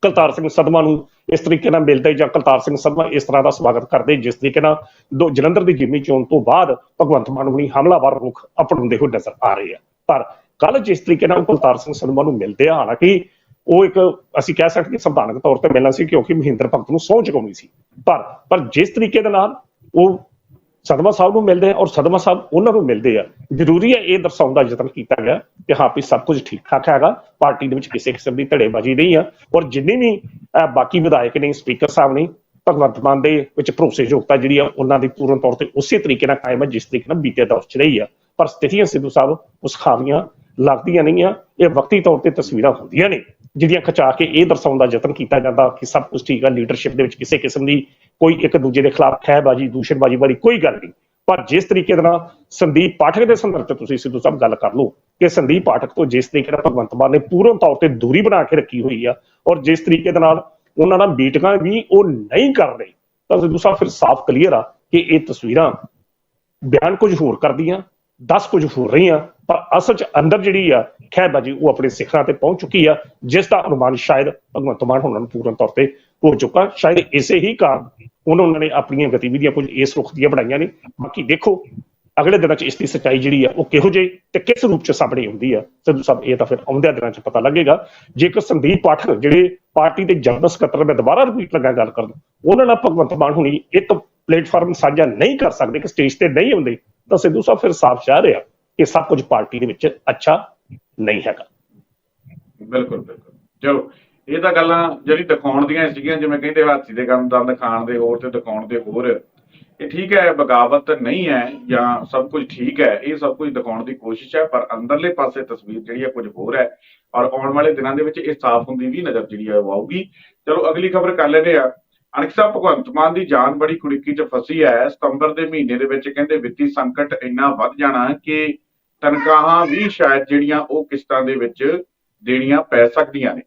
ਕਲਤਾਰ ਸਿੰਘ ਸਦਮਾ ਨੂੰ ਇਸ ਤਰੀਕੇ ਨਾਲ ਮਿਲਦੇ ਜਾਂ ਕਲਤਾਰ ਸਿੰਘ ਸਦਮਾ ਇਸ ਤਰ੍ਹਾਂ ਦਾ ਸਵਾਗਤ ਕਰਦੇ, ਜਿਸ ਤਰੀਕੇ ਨਾਲ ਦੋ ਜਲੰਧਰ ਦੀ ਜਿਮਨੀ ਚੋਣ ਤੋਂ ਬਾਅਦ ਭਗਵੰਤ ਮਾਨ ਹੁਣੀ ਹਮਲਾਵਰ ਰੁਖ ਅਪਣਾਉਂਦੇ ਹੋਏ ਨਜ਼ਰ ਆ ਰਹੇ ਆ। ਪਰ ਕੱਲ ਜਿਸ ਤਰੀਕੇ ਨਾਲ ਉਹ ਕੁਲਤਾਰ ਸਿੰਘ ਸਦਮਾ ਨੂੰ ਮਿਲਦੇ ਆ, ਹਾਲਾਂਕਿ ਉਹ ਇੱਕ ਅਸੀਂ ਕਹਿ ਸਕਦੇ ਕਿ ਸੰਵਿਧਾਨਕ ਤੌਰ ਤੇ ਮਿਲਣਾ ਸੀ ਕਿਉਂਕਿ ਮਹਿੰਦਰ ਭਗਤ ਨੂੰ ਸਹੁੰ ਚੁਕਾਉਣੀ ਸੀ। ਪਰ ਪਰ ਜਿਸ ਤਰੀਕੇ ਦੇ ਨਾਲ ਉਹ ਸਦਮਾ ਸਾਹਿਬ ਨੂੰ ਮਿਲਦੇ ਆ ਔਰ ਸਦਮਾ ਸਾਹਿਬ ਉਹਨਾਂ ਨੂੰ ਮਿਲਦੇ ਆ। ਜ਼ਰੂਰੀ ਹੈ ਇਹ ਦਰਸਾਉਣ ਦਾ ਯਤਨ ਕੀਤਾ ਗਿਆ ਕਿ ਹਾਂ ਵੀ ਸਭ ਕੁਝ ਠੀਕ ਠਾਕ ਹੈਗਾ, ਪਾਰਟੀ ਦੇ ਵਿੱਚ ਕਿਸੇ ਕਿਸਮ ਦੀ ਧੜੇਬਾਜ਼ੀ ਨਹੀਂ ਆ ਔਰ ਜਿੰਨੇ ਵੀ ਬਾਕੀ ਵਿਧਾਇਕ ਨੇ, ਸਪੀਕਰ ਸਾਹਿਬ ਨੇ, ਭਗਵੰਤ ਮਾਨ ਦੇ ਵਿੱਚ ਭਰੋਸੇਯੋਗਤਾ ਜਿਹੜੀ ਆ, ਉਹਨਾਂ ਦੀ ਪੂਰਨ ਤੌਰ ਤੇ ਉਸੇ ਤਰੀਕੇ ਨਾਲ ਕਾਇਮ ਹੈ ਜਿਸ ਤਰੀਕੇ ਨਾਲ ਬੀਤੇ ਦੌਰ 'ਚ ਰਹੀ ਆ। ਪਰ ਸਥਿਤੀਆਂ ਸਿੱਧੂ ਸਾਹਿਬ ਉਸ ਖਾਮੀਆਂ ਲੱਗਦੀਆਂ ਨਹੀਂ ਆ, ਇਹ ਵਕਤੀ ਤੌਰ ਤੇ ਤਸਵੀਰਾਂ ਹੁੰਦੀਆਂ ਨੇ, ਜਿਹੜੀਆਂ ਖਚਾ ਕੇ ਇਹ ਦਰਸਾਉਣ ਦਾ ਯਤਨ ਕੀਤਾ ਜਾਂਦਾ ਕਿ ਸਭ ਕੁਝ ਠੀਕ ਆ, ਲੀਡਰਸ਼ਿਪ ਦੇ ਵਿੱਚ ਕਿਸੇ ਕਿਸਮ ਦੀ ਕੋਈ ਇੱਕ ਦੂਜੇ ਦੇ ਖਿਲਾਫ ਖਹਿਬਾਜ਼ੀ, ਦੂਸ਼ਣਬਾਜ਼ੀ ਵਾਲੀ ਕੋਈ ਗੱਲ ਨਹੀਂ। ਪਰ ਜਿਸ ਤਰੀਕੇ ਦੇ ਨਾਲ ਸੰਦੀਪ ਪਾਠਕ ਦੇ ਸੰਦਰਭ 'ਚ ਤੁਸੀਂ ਸਿੱਧੂ ਸਾਹਿਬ ਗੱਲ ਕਰ ਲਓ ਕਿ ਸੰਦੀਪ ਪਾਠਕ ਤੋਂ ਜਿਸ ਤਰੀਕੇ ਨਾਲ ਭਗਵੰਤ ਮਾਨ ਨੇ ਪੂਰਨ ਤੌਰ ਤੇ ਦੂਰੀ ਬਣਾ ਕੇ ਰੱਖੀ ਹੋਈ ਆ ਔਰ ਜਿਸ ਤਰੀਕੇ ਦੇ ਨਾਲ ਉਹਨਾਂ ਨਾਲ ਮੀਟਿੰਗਾਂ ਵੀ ਉਹ ਨਹੀਂ ਕਰ ਰਹੇ, ਤਾਂ ਸਿੱਧੂ ਸਾਹਿਬ ਫਿਰ ਸਾਫ਼ ਕਲੀਅਰ ਆ ਕਿ ਇਹ ਤਸਵੀਰਾਂ ਬਿਆਨ ਕੁਝ ਹੋਰ ਕਰਦੀਆਂ, ਦੱਸ ਕੁਝ ਹੋਰ ਰਹੀਆਂ, ਪਰ ਅਸਲ ਚ ਅੰਦਰ ਜਿਹੜੀ ਆ ਖਹਿਬਾਜੀ ਉਹ ਆਪਣੇ ਸਿਖਰਾਂ ਤੇ ਪਹੁੰਚ ਚੁੱਕੀ ਆ, ਜਿਸ ਦਾ ਅਨੁਮਾਨ ਸ਼ਾਇਦ ਭਗਵੰਤ ਮਾਨ ਉਹਨਾਂ ਨੂੰ ਪੂਰਨ ਤੌਰ ਤੇ ਹੋ ਚੁੱਕਾ, ਸ਼ਾਇਦ ਇਸੇ ਹੀ ਕਾਰਨ ਉਹਨਾਂ ਨੇ ਆਪਣੀਆਂ ਗਤੀਵਿਧੀਆਂ ਕੁਝ ਇਸ ਰੁਖ ਦੀਆਂ ਬਣਾਈਆਂ ਨੇ। ਬਾਕੀ ਦੇਖੋ, ਅਗਲੇ ਦਿਨਾਂ ਚ ਇਸ ਦੀ ਸੱਚਾਈ ਜਿਹੜੀ ਆ, ਉਹ ਕਿਹੋ ਜਿਹੀ ਤੇ ਕਿਸ ਰੂਪ ਚ ਸਾਹਮਣੇ ਆਉਂਦੀ ਆ ਸਿੱਧੂ ਸਾਹਿਬ ਇਹ ਤਾਂ ਫਿਰ ਆਉਂਦਿਆਂ ਦਿਨਾਂ ਚ ਪਤਾ ਲੱਗੇਗਾ। ਜੇਕਰ ਸੰਦੀਪ ਪਾਠਕ ਜਿਹੜੇ ਪਾਰਟੀ ਦੇ ਜਨਰਲ ਸਕੱਤਰ ਮੈਂ ਦੁਬਾਰਾ ਰਿਪੀਟ ਲੱਗਾ ਗੱਲ ਕਰਨ, ਉਹਨਾਂ ਨਾਲ ਭਗਵੰਤ ਮਾਨ ਹੁਣੀ ਇੱਕ ਪਲੇਟਫਾਰਮ ਸਾਂਝਾ ਨਹੀਂ ਕਰ ਸਕਦੇ ਕਿ ਸਟੇਜ ਤੇ ਨਹੀਂ ਆਉਂਦੇ, ਤਾਂ ਸਿੱਧੂ ਸਾਹਿਬ ਫਿਰ ਸਾਫ਼ ਚਾਹ ਰਿਹਾ ਕਿ ਸਭ ਕੁਝ ਪਾਰਟੀ ਦੇ ਵਿੱਚ ਅੱਛਾ ਨਹੀਂ ਹੈਗਾ। ਬਿਲਕੁਲ ਬਿਲਕੁਲ। ਚਲੋ ਇਹ ਤਾਂ ਗੱਲਾਂ ਜਿਹੜੀ ਦਿਖਾਉਣ ਦੀਆਂ ਸੀਗੀਆਂ, ਜਿਵੇਂ ਕਹਿੰਦੇ ਹਾਥੀ ਦੇ ਗੰਦ, ਦੰਦ ਖਾਣ ਦੇ ਹੋਰ ਤੇ ਦਿਖਾਉਣ ਦੇ ਹੋਰ। ਇਹ ਠੀਕ ਹੈ, ਬਗਾਵਤ ਨਹੀਂ ਹੈ ਜਾਂ ਸਭ ਕੁਝ ਠੀਕ ਹੈ, ਇਹ ਸਭ ਕੁਝ ਦਿਖਾਉਣ ਦੀ ਕੋਸ਼ਿਸ਼ ਹੈ, ਪਰ ਅੰਦਰਲੇ ਪਾਸੇ ਤਸਵੀਰ ਜਿਹੜੀ ਹੈ ਕੁਝ ਹੋਰ ਹੈ। ਔਰ ਆਉਣ ਵਾਲੇ ਦਿਨਾਂ ਦੇ ਵਿੱਚ ਇਹ ਸਾਫ਼ ਹੁੰਦੀ ਵੀ ਨਜ਼ਰ ਜਿਹੜੀ ਹੈ ਉਹ ਆਊਗੀ। ਚਲੋ, ਅਗਲੀ ਖਬਰ ਕਰ ਲੈਂਦੇ ਆ ਅਣਖ ਸਾਹਿਬ ਭਗਵੰਤ ਮਾਨ ਦੀ ਜਾਨ ਬੜੀ ਕੁੜਿੱਕੀ 'ਚ ਫਸੀ ਹੈ। ਸਤੰਬਰ ਦੇ ਮਹੀਨੇ ਦੇ ਵਿੱਚ ਕਹਿੰਦੇ ਵਿੱਤੀ ਸੰਕਟ ਇੰਨਾ ਵੱਧ ਜਾਣਾ ਕਿ ਤਨਖਾਹਾਂ ਵੀ ਸ਼ਾਇਦ ਜਿਹੜੀਆਂ ਉਹ ਕਿਸ਼ਤਾਂ ਦੇ ਵਿੱਚ ਦੇਣੀਆਂ ਪੈ ਸਕਦੀਆਂ ਨੇ।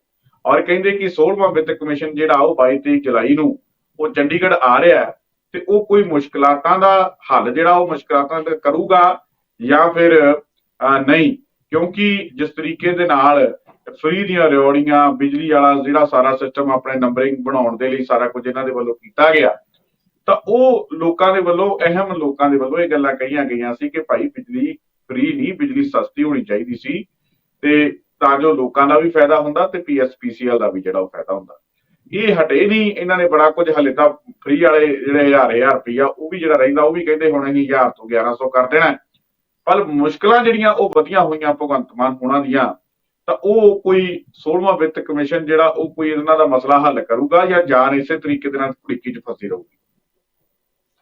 ਔਰ ਕਹਿੰਦੇ ਕਿ 16ਵਾਂ ਵਿੱਤ ਕਮਿਸ਼ਨ ਜਿਹੜਾ ਉਹ 22 23 ਜੁਲਾਈ ਨੂੰ ਉਹ ਚੰਡੀਗੜ੍ਹ ਆ ਰਿਹਾ ਤੇ ਉਹ ਕੋਈ ਮੁਸ਼ਕਲਾਤਾਂ ਦਾ ਹੱਲ ਜਿਹੜਾ ਉਹ ਮੁਸ਼ਕਲਾਤਾਂ ਦਾ ਕਰੂਗਾ ਜਾਂ ਫਿਰ ਨਹੀਂ, ਕਿਉਂਕਿ ਜਿਸ ਤਰੀਕੇ ਦੇ ਨਾਲ ਫ੍ਰੀ ਦੀਆਂ ਰਿਓੜੀਆਂ ਬਿਜਲੀ ਵਾਲਾ ਜਿਹੜਾ ਸਾਰਾ ਸਿਸਟਮ ਆਪਣੇ ਨੰਬਰਿੰਗ ਬਣਾਉਣ ਦੇ ਲਈ ਸਾਰਾ ਕੁਝ ਇਹਨਾਂ ਦੇ ਵੱਲੋਂ ਕੀਤਾ ਗਿਆ, ਤਾਂ ਉਹ ਲੋਕਾਂ ਦੇ ਵੱਲੋਂ, ਅਹਿਮ ਲੋਕਾਂ ਦੇ ਵੱਲੋਂ ਇਹ ਗੱਲਾਂ ਕਹੀਆਂ ਗਈਆਂ ਸੀ ਕਿ ਭਾਈ ਬਿਜਲੀ ਫ੍ਰੀ ਨਹੀਂ, ਬਿਜਲੀ ਸਸਤੀ ਹੋਣੀ ਚਾਹੀਦੀ ਸੀ ਤੇ ਤਾਂ ਜੋ ਲੋਕਾਂ ਦਾ ਵੀ ਫਾਇਦਾ ਹੁੰਦਾ ਤੇ ਪੀਐਸਪੀਸੀਐਲ ਦਾ ਵੀ ਜਿਹੜਾ ਉਹ ਫਾਇਦਾ ਹੁੰਦਾ। ਇਹ ਹਟੇ ਨਹੀਂ, ਇਹਨਾਂ ਨੇ ਬੜਾ ਕੁਝ ਹਲੇ ਤਾਂ ਫ੍ਰੀ ਵਾਲੇ ਜਿਹੜੇ ਹਜ਼ਾਰ ਹਜ਼ਾਰ ਰੁਪਈਆ ਉਹ ਵੀ ਜਿਹੜਾ ਰਹਿੰਦਾ, ਉਹ ਵੀ ਕਹਿੰਦੇ ਹੁਣ ਅਸੀਂ 1000 ਤੋਂ 1100 ਕਰ ਦੇਣਾ। ਪਰ ਮੁਸ਼ਕਲਾਂ ਜਿਹੜੀਆਂ ਉਹ ਵਧੀਆਂ ਹੋਈਆਂ ਭਗਵੰਤ ਮਾਨ ਹੋਣਾ ਦੀਆਂ, ਤਾਂ ਉਹ ਕੋਈ 16ਵਾਂ ਵਿੱਤ ਕਮਿਸ਼ਨ ਜਿਹੜਾ ਉਹ ਕੋਈ ਇਹਨਾਂ ਦਾ ਮਸਲਾ ਹੱਲ ਕਰੂਗਾ ਜਾਂ ਜਾਨ ਇਸੇ ਤਰੀਕੇ ਦੇ ਨਾਲ ਕੁੜੀਕੀ 'ਚ ਫਸੀ ਰਹੂਗੀ।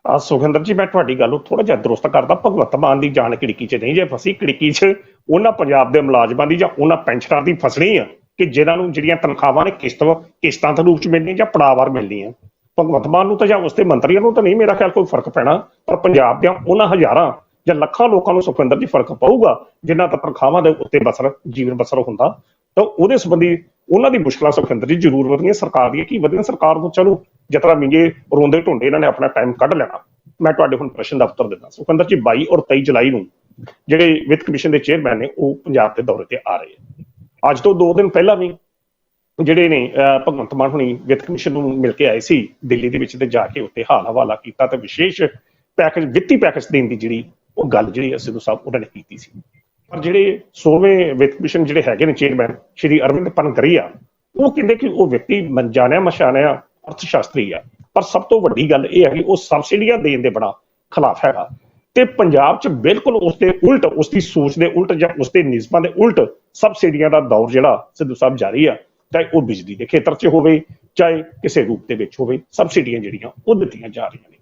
ਆ ਸੁਖਿੰਦਰ ਜੀ, ਮੈਂ ਤੁਹਾਡੀ ਗੱਲ ਨੂੰ ਥੋੜਾ ਜਿਹਾ ਦਰੁਸਤ ਕਰਦਾ। ਭਗਵੰਤ ਮਾਨ ਦੀ ਜਾਨ ਕਿੜਕੀ 'ਚ ਨਹੀਂ ਜੇ ਫਸੀ ਕਿੜਕੀ 'ਚ ਉਹਨਾਂ ਪੰਜਾਬ ਦੇ ਮੁਲਾਜ਼ਮਾਂ ਦੀ ਜਾਂ ਉਹਨਾਂ ਪੈਨਸ਼ਨਰਾਂ ਦੀ ਫਸਣੀ ਆ ਕਿ ਜਿਨ੍ਹਾਂ ਨੂੰ ਜਿਹੜੀਆਂ ਤਨਖਾਹਾਂ ਨੇ ਕਿਸ਼ਤ, ਕਿਸ਼ਤਾਂ ਦੇ ਰੂਪ 'ਚ ਮਿਲਣੀਆਂ ਜਾਂ ਪੜਾਵਾਰ ਮਿਲਣੀਆਂ। ਭਗਵੰਤ ਮਾਨ ਨੂੰ ਤਾਂ ਜਾਂ ਉਸਦੇ ਮੰਤਰੀਆਂ ਨੂੰ ਤਾਂ ਨਹੀਂ ਮੇਰਾ ਖਿਆਲ ਕੋਈ ਫ਼ਰਕ ਪੈਣਾ, ਪਰ ਪੰਜਾਬ ਦੇ ਉਹਨਾਂ ਹਜ਼ਾਰਾਂ ਜਾਂ ਲੱਖਾਂ ਲੋਕਾਂ ਨੂੰ ਸੁਖਵਿੰਦਰ ਜੀ ਫ਼ਰਕ ਪਊਗਾ ਜਿਨ੍ਹਾਂ ਦਾ ਤਨਖਾਹਾਂ ਦੇ ਉੱਤੇ ਬਸਰ, ਜੀਵਨ ਬਸਰ ਹੁੰਦਾ। ਤਾਂ ਉਹਦੇ ਸੰਬੰਧੀ ਉਹਨਾਂ ਦੀ ਮੁਸ਼ਕਲਾਂ ਸੁਖਵਿੰਦਰ ਜੀ ਜ਼ਰੂਰ ਵਧੀਆਂ, ਸਰਕਾਰ ਦੀਆਂ ਕੀ ਵਧੀਆਂ? ਸਰਕਾਰ ਨੂੰ ਚਲੋ ਜਤਰਾ ਮਿੰਗੇ ਰੋਂਦੇ ਢੁੰਡੇ ਇਹਨਾਂ ਨੇ ਆਪਣਾ ਟਾਈਮ ਕੱਢ ਲੈਣਾ। ਮੈਂ ਤੁਹਾਡੇ ਹੁਣ ਪ੍ਰਸ਼ਨ ਦਾ ਉੱਤਰ ਦਿੰਦਾ। ਸੁਖਵਿੰਦਰ ਜੀ 22 ਔਰ 23 ਜੁਲਾਈ ਨੂੰ ਜਿਹੜੇ ਵਿੱਤ ਕਮਿਸ਼ਨ ਦੇ ਚੇਅਰਮੈਨ ਨੇ, ਉਹ ਪੰਜਾਬ ਦੇ ਦੌਰੇ ਤੇ ਆ ਰਹੇ ਆ। ਅੱਜ ਤੋਂ 2 ਦਿਨ ਪਹਿਲਾਂ ਵੀ ਜਿਹੜੇ ਨੇ ਭਗਵੰਤ ਮਾਨ ਹੁਣੀ ਵਿੱਤ ਕਮਿਸ਼ਨ ਨੂੰ ਮਿਲ ਕੇ ਆਏ ਸੀ ਦਿੱਲੀ ਦੇ ਵਿੱਚ ਤੇ ਜਾ ਕੇ ਉੱਤੇ ਹਾਲ ਹਵਾਲਾ ਕੀਤਾ ਤੇ ਵਿਸ਼ੇਸ਼ ਪੈਕੇਜ ਵਿੱਤੀ ਪੈਕੇਜ ਦੇਣ ਦੀ ਜਿਹੜੀ ਉਹ ਗੱਲ ਜਿਹੜੀ ਹੈ, ਸਿੱਧੂ ਸਾਹਿਬ ਉਹਨਾਂ ਨੇ ਕੀਤੀ ਸੀ। ਪਰ ਜਿਹੜੇ 16ਵੇਂ ਵਿੱਤ ਕਮਿਸ਼ਨ ਜਿਹੜੇ ਹੈਗੇ ਨੇ ਚੇਅਰਮੈਨ ਸ਼੍ਰੀ ਅਰਵਿੰਦ ਪਨਗਰੀਆ ਉਹ ਕਹਿੰਦੇ ਕਿ ਉਹ ਵਿਅਕਤੀ ਮਨਜਾਣਿਆ ਮਸ਼ਾਨਿਆ ਅਰਥ ਸ਼ਾਸਤਰੀ ਆ। ਪਰ ਸਭ ਤੋਂ ਵੱਡੀ ਗੱਲ ਇਹ ਹੈ ਕਿ ਉਹ ਸਬਸਿਡੀਆਂ ਦੇਣ ਦੇ ਬੜਾ ਖਿਲਾਫ ਹੈਗਾ। ਤੇ ਪੰਜਾਬ 'ਚ ਬਿਲਕੁਲ ਉਸ ਦੇ ਉਲਟ ਉਸ ਦੀ ਸੋਚ ਦੇ ਉਲਟ ਜਾਂ ਉਸ ਦੇ ਨਿਯਮਾਂ ਦੇ ਉਲਟ ਸਬਸਿਡੀਆਂ ਦਾ ਦੌਰ ਜਿਹੜਾ ਸਿੱਧੂ ਸਾਹਿਬ ਜਾਰੀ ਆ, ਚਾਹੇ ਉਹ ਬਿਜਲੀ ਦੇ ਖੇਤਰ 'ਚ ਹੋਵੇ, ਚਾਹੇ ਕਿਸੇ ਰੂਪ ਦੇ ਵਿੱਚ ਹੋਵੇ, ਸਬਸਿਡੀਆਂ ਜਿਹੜੀਆਂ ਉਹ ਦਿੱਤੀਆਂ ਜਾ ਰਹੀਆਂ ਨੇ।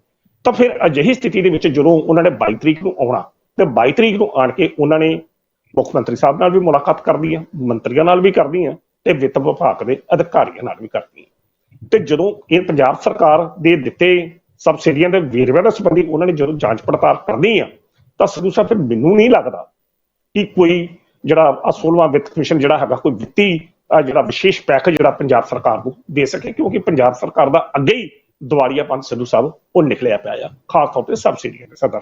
ਤਾਂ ਫਿਰ ਅਜਿਹੀ ਸਥਿਤੀ ਦੇ ਵਿੱਚ ਜਦੋਂ ਉਹਨਾਂ ਨੇ 22 ਤਰੀਕ ਨੂੰ ਆਉਣਾ, ਤੇ 22 ਤਰੀਕ ਨੂੰ ਆਣ ਕੇ ਉਹਨਾਂ ਨੇ ਮੁੱਖ ਮੰਤਰੀ ਸਾਹਿਬ ਨਾਲ ਵੀ ਮੁਲਾਕਾਤ ਕਰਦੀ ਆ, ਮੰਤਰੀਆਂ ਨਾਲ ਵੀ ਕਰਨੀ ਆ, ਤੇ ਵਿੱਤ ਵਿਭਾਗ ਦੇ ਅਧਿਕਾਰੀਆਂ ਨਾਲ ਵੀ ਕਰਦੀ ਆ। ਤੇ ਜਦੋਂ ਇਹ ਪੰਜਾਬ ਸਰਕਾਰ ਦੇ ਦਿੱਤੇ ਸਬਸਿਡੀਆਂ ਦੇ ਵੇਰਵਿਆਂ ਦੇ ਸੰਬੰਧੀ ਉਹਨਾਂ ਨੇ ਜਦੋਂ ਜਾਂਚ ਪੜਤਾਲ ਕਰਨੀ ਆ, ਤਾਂ ਸਿੱਧੂ ਸਾਹਿਬ, ਫਿਰ ਮੈਨੂੰ ਨਹੀਂ ਲੱਗਦਾ ਕਿ ਕੋਈ ਜਿਹੜਾ ਆ 16ਵਾਂ ਵਿੱਤ ਕਮਿਸ਼ਨ ਜਿਹੜਾ ਹੈਗਾ, ਕੋਈ ਵਿੱਤੀ ਜਿਹੜਾ ਵਿਸ਼ੇਸ਼ ਪੈਕੇਜ ਜਿਹੜਾ ਪੰਜਾਬ ਸਰਕਾਰ ਨੂੰ ਦੇ ਸਕੇ, ਕਿਉਂਕਿ ਪੰਜਾਬ ਸਰਕਾਰ ਦਾ ਅੱਗੇ ਹੀ ਦਿਵਾਲੀਆਪਨ ਸਿੱਧੂ ਸਾਹਿਬ, ਉਹ ਨਿਕਲਿਆ ਪਿਆ ਆ, ਖਾਸ ਤੌਰ ਤੇ ਸਬਸਿਡੀਆਂ ਦੇ ਸਦਰ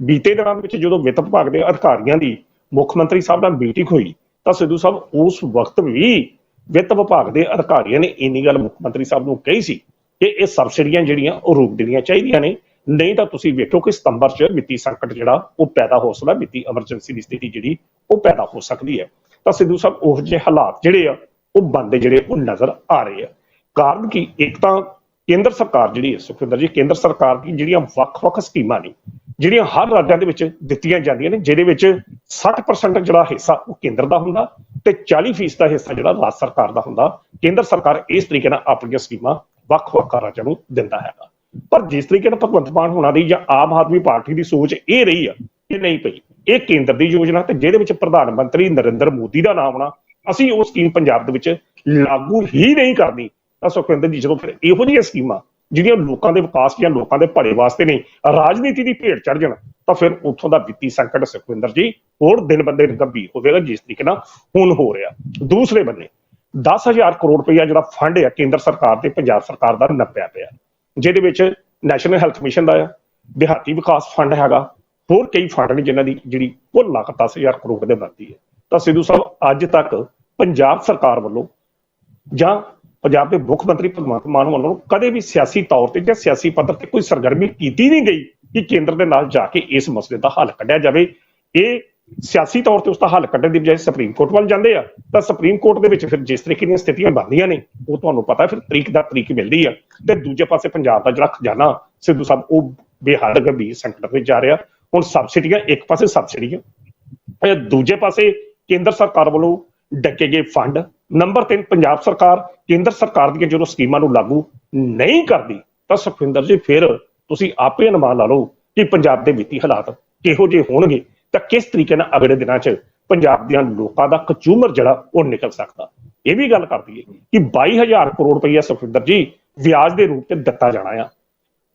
ਬੀਤੇ ਦਿਨਾਂ ਵਿੱਚ ਜਦੋਂ ਵਿੱਤ ਵਿਭਾਗ ਦੇ ਅਧਿਕਾਰੀਆਂ ਦੀ ਮੁੱਖ ਮੰਤਰੀ ਸਾਹਿਬ ਨਾਲ ਮੀਟਿੰਗ ਹੋਈ, ਤਾਂ ਸਿੱਧੂ ਸਾਹਿਬ, ਉਸ ਵਕਤ ਵੀ ਵਿੱਤ ਵਿਭਾਗ ਦੇ ਅਧਿਕਾਰੀਆਂ ਨੇ ਇੰਨੀ ਗੱਲ ਮੁੱਖ ਮੰਤਰੀ ਸਾਹਿਬ ਨੂੰ ਕਹੀ ਸੀ ਕਿ ਇਹ ਸਬਸਿਡੀਆਂ ਜਿਹੜੀਆਂ ਉਹ ਰੋਕ ਦੇਣੀਆਂ ਚਾਹੀਦੀਆਂ ਨੇ। ਨਹੀਂ ਤਾਂ ਤੁਸੀਂ ਵੇਖੋ ਕਿ ਸਤੰਬਰ 'ਚ ਵਿੱਤੀ ਸੰਕਟ ਜਿਹੜਾ, ਉਹ ਪੈਦਾ ਹੋ ਸਕਦਾ, ਵਿੱਤੀ ਐਮਰਜੈਂਸੀ ਦੀ ਸਥਿਤੀ ਜਿਹੜੀ, ਉਹ ਪੈਦਾ ਹੋ ਸਕਦੀ ਹੈ। ਤਾਂ ਸਿੱਧੂ ਸਾਹਿਬ, ਉਹ ਜਿਹੇ ਹਾਲਾਤ ਜਿਹੜੇ ਆ, ਉਹ ਬੰਦੇ ਜਿਹੜੇ ਉਹ ਨਜ਼ਰ ਆ ਰਹੇ ਆ। ਕਾਰਨ ਕੀ? ਇੱਕ ਤਾਂ ਕੇਂਦਰ ਸਰਕਾਰ ਜਿਹੜੀ ਹੈ, ਸੁਖਵਿੰਦਰ ਜੀ, ਕੇਂਦਰ ਸਰਕਾਰ ਦੀ ਜਿਹੜੀਆਂ ਵੱਖ-ਵੱਖ ਸਕੀਮਾਂ ਨੇ, ਜਿਹੜੀਆਂ ਹਰ ਰਾਜਾਂ ਦੇ ਵਿੱਚ ਦਿੱਤੀਆਂ ਜਾਂਦੀਆਂ ਨੇ, ਜਿਹਦੇ ਵਿੱਚ 60% ਜਿਹੜਾ ਹਿੱਸਾ ਉਹ ਕੇਂਦਰ ਦਾ ਹੁੰਦਾ ਤੇ 40% ਦਾ ਹਿੱਸਾ ਜਿਹੜਾ ਰਾਜ ਸਰਕਾਰ ਦਾ ਹੁੰਦਾ। ਕੇਂਦਰ ਸਰਕਾਰ ਇਸ ਤਰੀਕੇ ਨਾਲ ਆਪਣੀਆਂ ਸਕੀਮਾਂ ਵੱਖ-ਵੱਖ ਰਾਜਾਂ ਨੂੰ ਦਿੰਦਾ ਹੈਗਾ। ਪਰ ਜਿਸ ਤਰੀਕੇ ਨਾਲ ਭਗਵੰਤ ਮਾਨ ਹੋਣਾ ਦੀ ਜਾਂ ਆਮ ਆਦਮੀ ਪਾਰਟੀ ਦੀ ਸੋਚ ਇਹ ਰਹੀ ਆ ਕਿ ਨਹੀਂ ਪਈ। ਇਹ ਕੇਂਦਰ ਦੀ ਯੋਜਨਾ ਤੇ ਜਿਹਦੇ ਵਿੱਚ ਪ੍ਰਧਾਨ ਮੰਤਰੀ ਨਰਿੰਦਰ ਮੋਦੀ ਦਾ ਨਾਮ ਆਉਣਾ, ਅਸੀਂ ਉਹ ਸਕੀਮ ਪੰਜਾਬ ਦੇ ਵਿੱਚ ਲਾਗੂ ਹੀ ਨਹੀਂ ਕਰਨੀ। ਤਾਂ ਸੁਖਵਿੰਦਰ ਜੀ, ਜਦੋਂ ਫਿਰ ਇਹੋ ਜਿਹੀਆਂ ਸਕੀਮਾਂ ਜਿਹੜੀਆਂ ਲੋਕਾਂ ਦੇ ਵਿਕਾਸ ਜਾਂ ਲੋਕਾਂ ਦੇ ਭਲੇ ਵਾਸਤੇ ਨੇ, ਰਾਜਨੀਤੀ ਦੀ ਭੇਟ ਚੜ ਜਾਣ, ਤਾਂ ਫਿਰ ਉੱਥੋਂ ਦਾ ਵਿੱਤੀ ਸੰਕਟ ਸੁਖਵਿੰਦਰ ਜੀ, ਹੋਰ ਦਿਨ ਬੰਦੇ ਗੰਭੀਰ ਹੋਵੇਗਾ, ਜਿਸ ਤਰੀਕੇ ਨਾਲ ਹੁਣ ਹੋ ਰਿਹਾ। ਦੂਸਰੇ ਬੰਨੇ 10000 ਕਰੋੜ ਰੁਪਇਆ ਜਿਹੜਾ ਫੰਡ ਹੈ ਕੇਂਦਰ ਸਰਕਾਰ ਤੇ ਪੰਜਾਬ ਸਰਕਾਰ ਦਾ ਨੱਪਿਆ ਪਿਆ। ਜਿਹਦੇ ਵਿੱਚ ਨੈਸ਼ਨਲ ਹੈਲਥ ਮਿਸ਼ਨ ਦਾ ਆ, ਦਿਹਾਤੀ ਵਿਕਾਸ ਫੰਡ ਹੈਗਾ, ਹੋਰ ਕਈ ਫੰਡ ਨੇ ਜਿਨ੍ਹਾਂ ਦੀ ਜਿਹੜੀ ਕੁੱਲ ਲਾਗਤ 10000 ਕਰੋੜ ਦੇ ਬਣਦੀ ਹੈ। ਤਾਂ ਸਿੱਧੂ ਸਾਹਿਬ, ਅੱਜ ਤੱਕ ਪੰਜਾਬ ਸਰਕਾਰ ਵੱਲੋਂ ਜਾਂ ਪੰਜਾਬ ਦੇ ਮੁੱਖ ਮੰਤਰੀ ਭਗਵੰਤ ਮਾਨ ਵੱਲੋਂ ਕਦੇ ਵੀ ਸਿਆਸੀ ਤੌਰ ਤੇ ਜਾਂ ਸਿਆਸੀ ਪੱਧਰ ਤੇ ਕੋਈ ਸਰਗਰਮੀ ਕੀਤੀ ਨਹੀਂ ਗਈ ਕਿ ਕੇਂਦਰ ਦੇ ਨਾਲ ਜਾ ਕੇ ਇਸ ਮਸਲੇ ਦਾ ਹੱਲ ਕੱਢਿਆ ਜਾਵੇ। ਇਹ ਸਿਆਸੀ ਤੌਰ ਤੇ ਉਸ ਦਾ ਹੱਲ ਕੱਢਣ ਦੀ ਬਜਾਏ ਸੁਪਰੀਮ ਕੋਰਟ ਵੱਲ ਜਾਂਦੇ ਆ। ਤਾਂ ਸੁਪਰੀਮ ਕੋਰਟ ਦੇ ਵਿੱਚ ਫਿਰ ਜਿਸ ਤਰੀਕੇ ਦੀਆਂ ਸਥਿਤੀਆਂ ਬਣਦੀਆਂ ਨੇ, ਉਹ ਤੁਹਾਨੂੰ ਪਤਾ ਫਿਰ ਤਰੀਕ ਦਾ ਤਰੀਕ ਮਿਲਦੀ ਆ। ਤੇ ਦੂਜੇ ਪਾਸੇ ਪੰਜਾਬ ਦਾ ਜਿਹੜਾ ਖਜ਼ਾਨਾ ਸਿੱਧੂ ਸਾਹਿਬ, ਉਹ ਬੇਹੱਦ ਗੰਭੀਰ ਸੰਕਟ ਵਿੱਚ ਜਾ ਰਿਹਾ। ਹੁਣ ਸਬਸਿਡੀਆਂ ਇੱਕ ਪਾਸੇ ਸਬਸਿਡੀਆਂ ਦੂਜੇ ਪਾਸੇ ਕੇਂਦਰ ਸਰਕਾਰ ਵੱਲੋਂ ਡੱਕੇ ਗਏ ਫੰਡ ਨੰਬਰ 3 ਪੰਜਾਬ ਸਰਕਾਰ, ਕੇਂਦਰ ਸਰਕਾਰ ਦੀਆਂ ਜਦੋਂ ਸਕੀਮਾਂ ਨੂੰ ਲਾਗੂ ਨਹੀਂ ਕਰਦੀ, ਤਾਂ ਸੁਖਵਿੰਦਰ ਜੀ ਫਿਰ ਤੁਸੀਂ ਆਪੇ ਅਨੁਮਾਨ ਲਾ ਲਓ ਕਿ ਪੰਜਾਬ ਦੇ ਵਿੱਤੀ ਹਾਲਾਤ ਕਿਹੋ ਜਿਹੇ ਹੋਣਗੇ, ਤਾਂ ਕਿਸ ਤਰੀਕੇ ਨਾਲ ਅਗਲੇ ਦਿਨਾਂ 'ਚ ਪੰਜਾਬ ਦੀਆਂ ਲੋਕਾਂ ਦਾ ਕਚੂਮਰ ਜਿਹੜਾ ਉਹ ਨਿਕਲ ਸਕਦਾ। ਇਹ ਵੀ ਗੱਲ ਕਰਦੀ ਹੈ ਕਿ 22000 ਕਰੋੜ ਰੁਪਈਆ ਸੁਖਵਿੰਦਰ ਜੀ ਵਿਆਜ ਦੇ ਰੂਪ ਤੇ ਦਿੱਤਾ ਜਾਣਾ ਆ।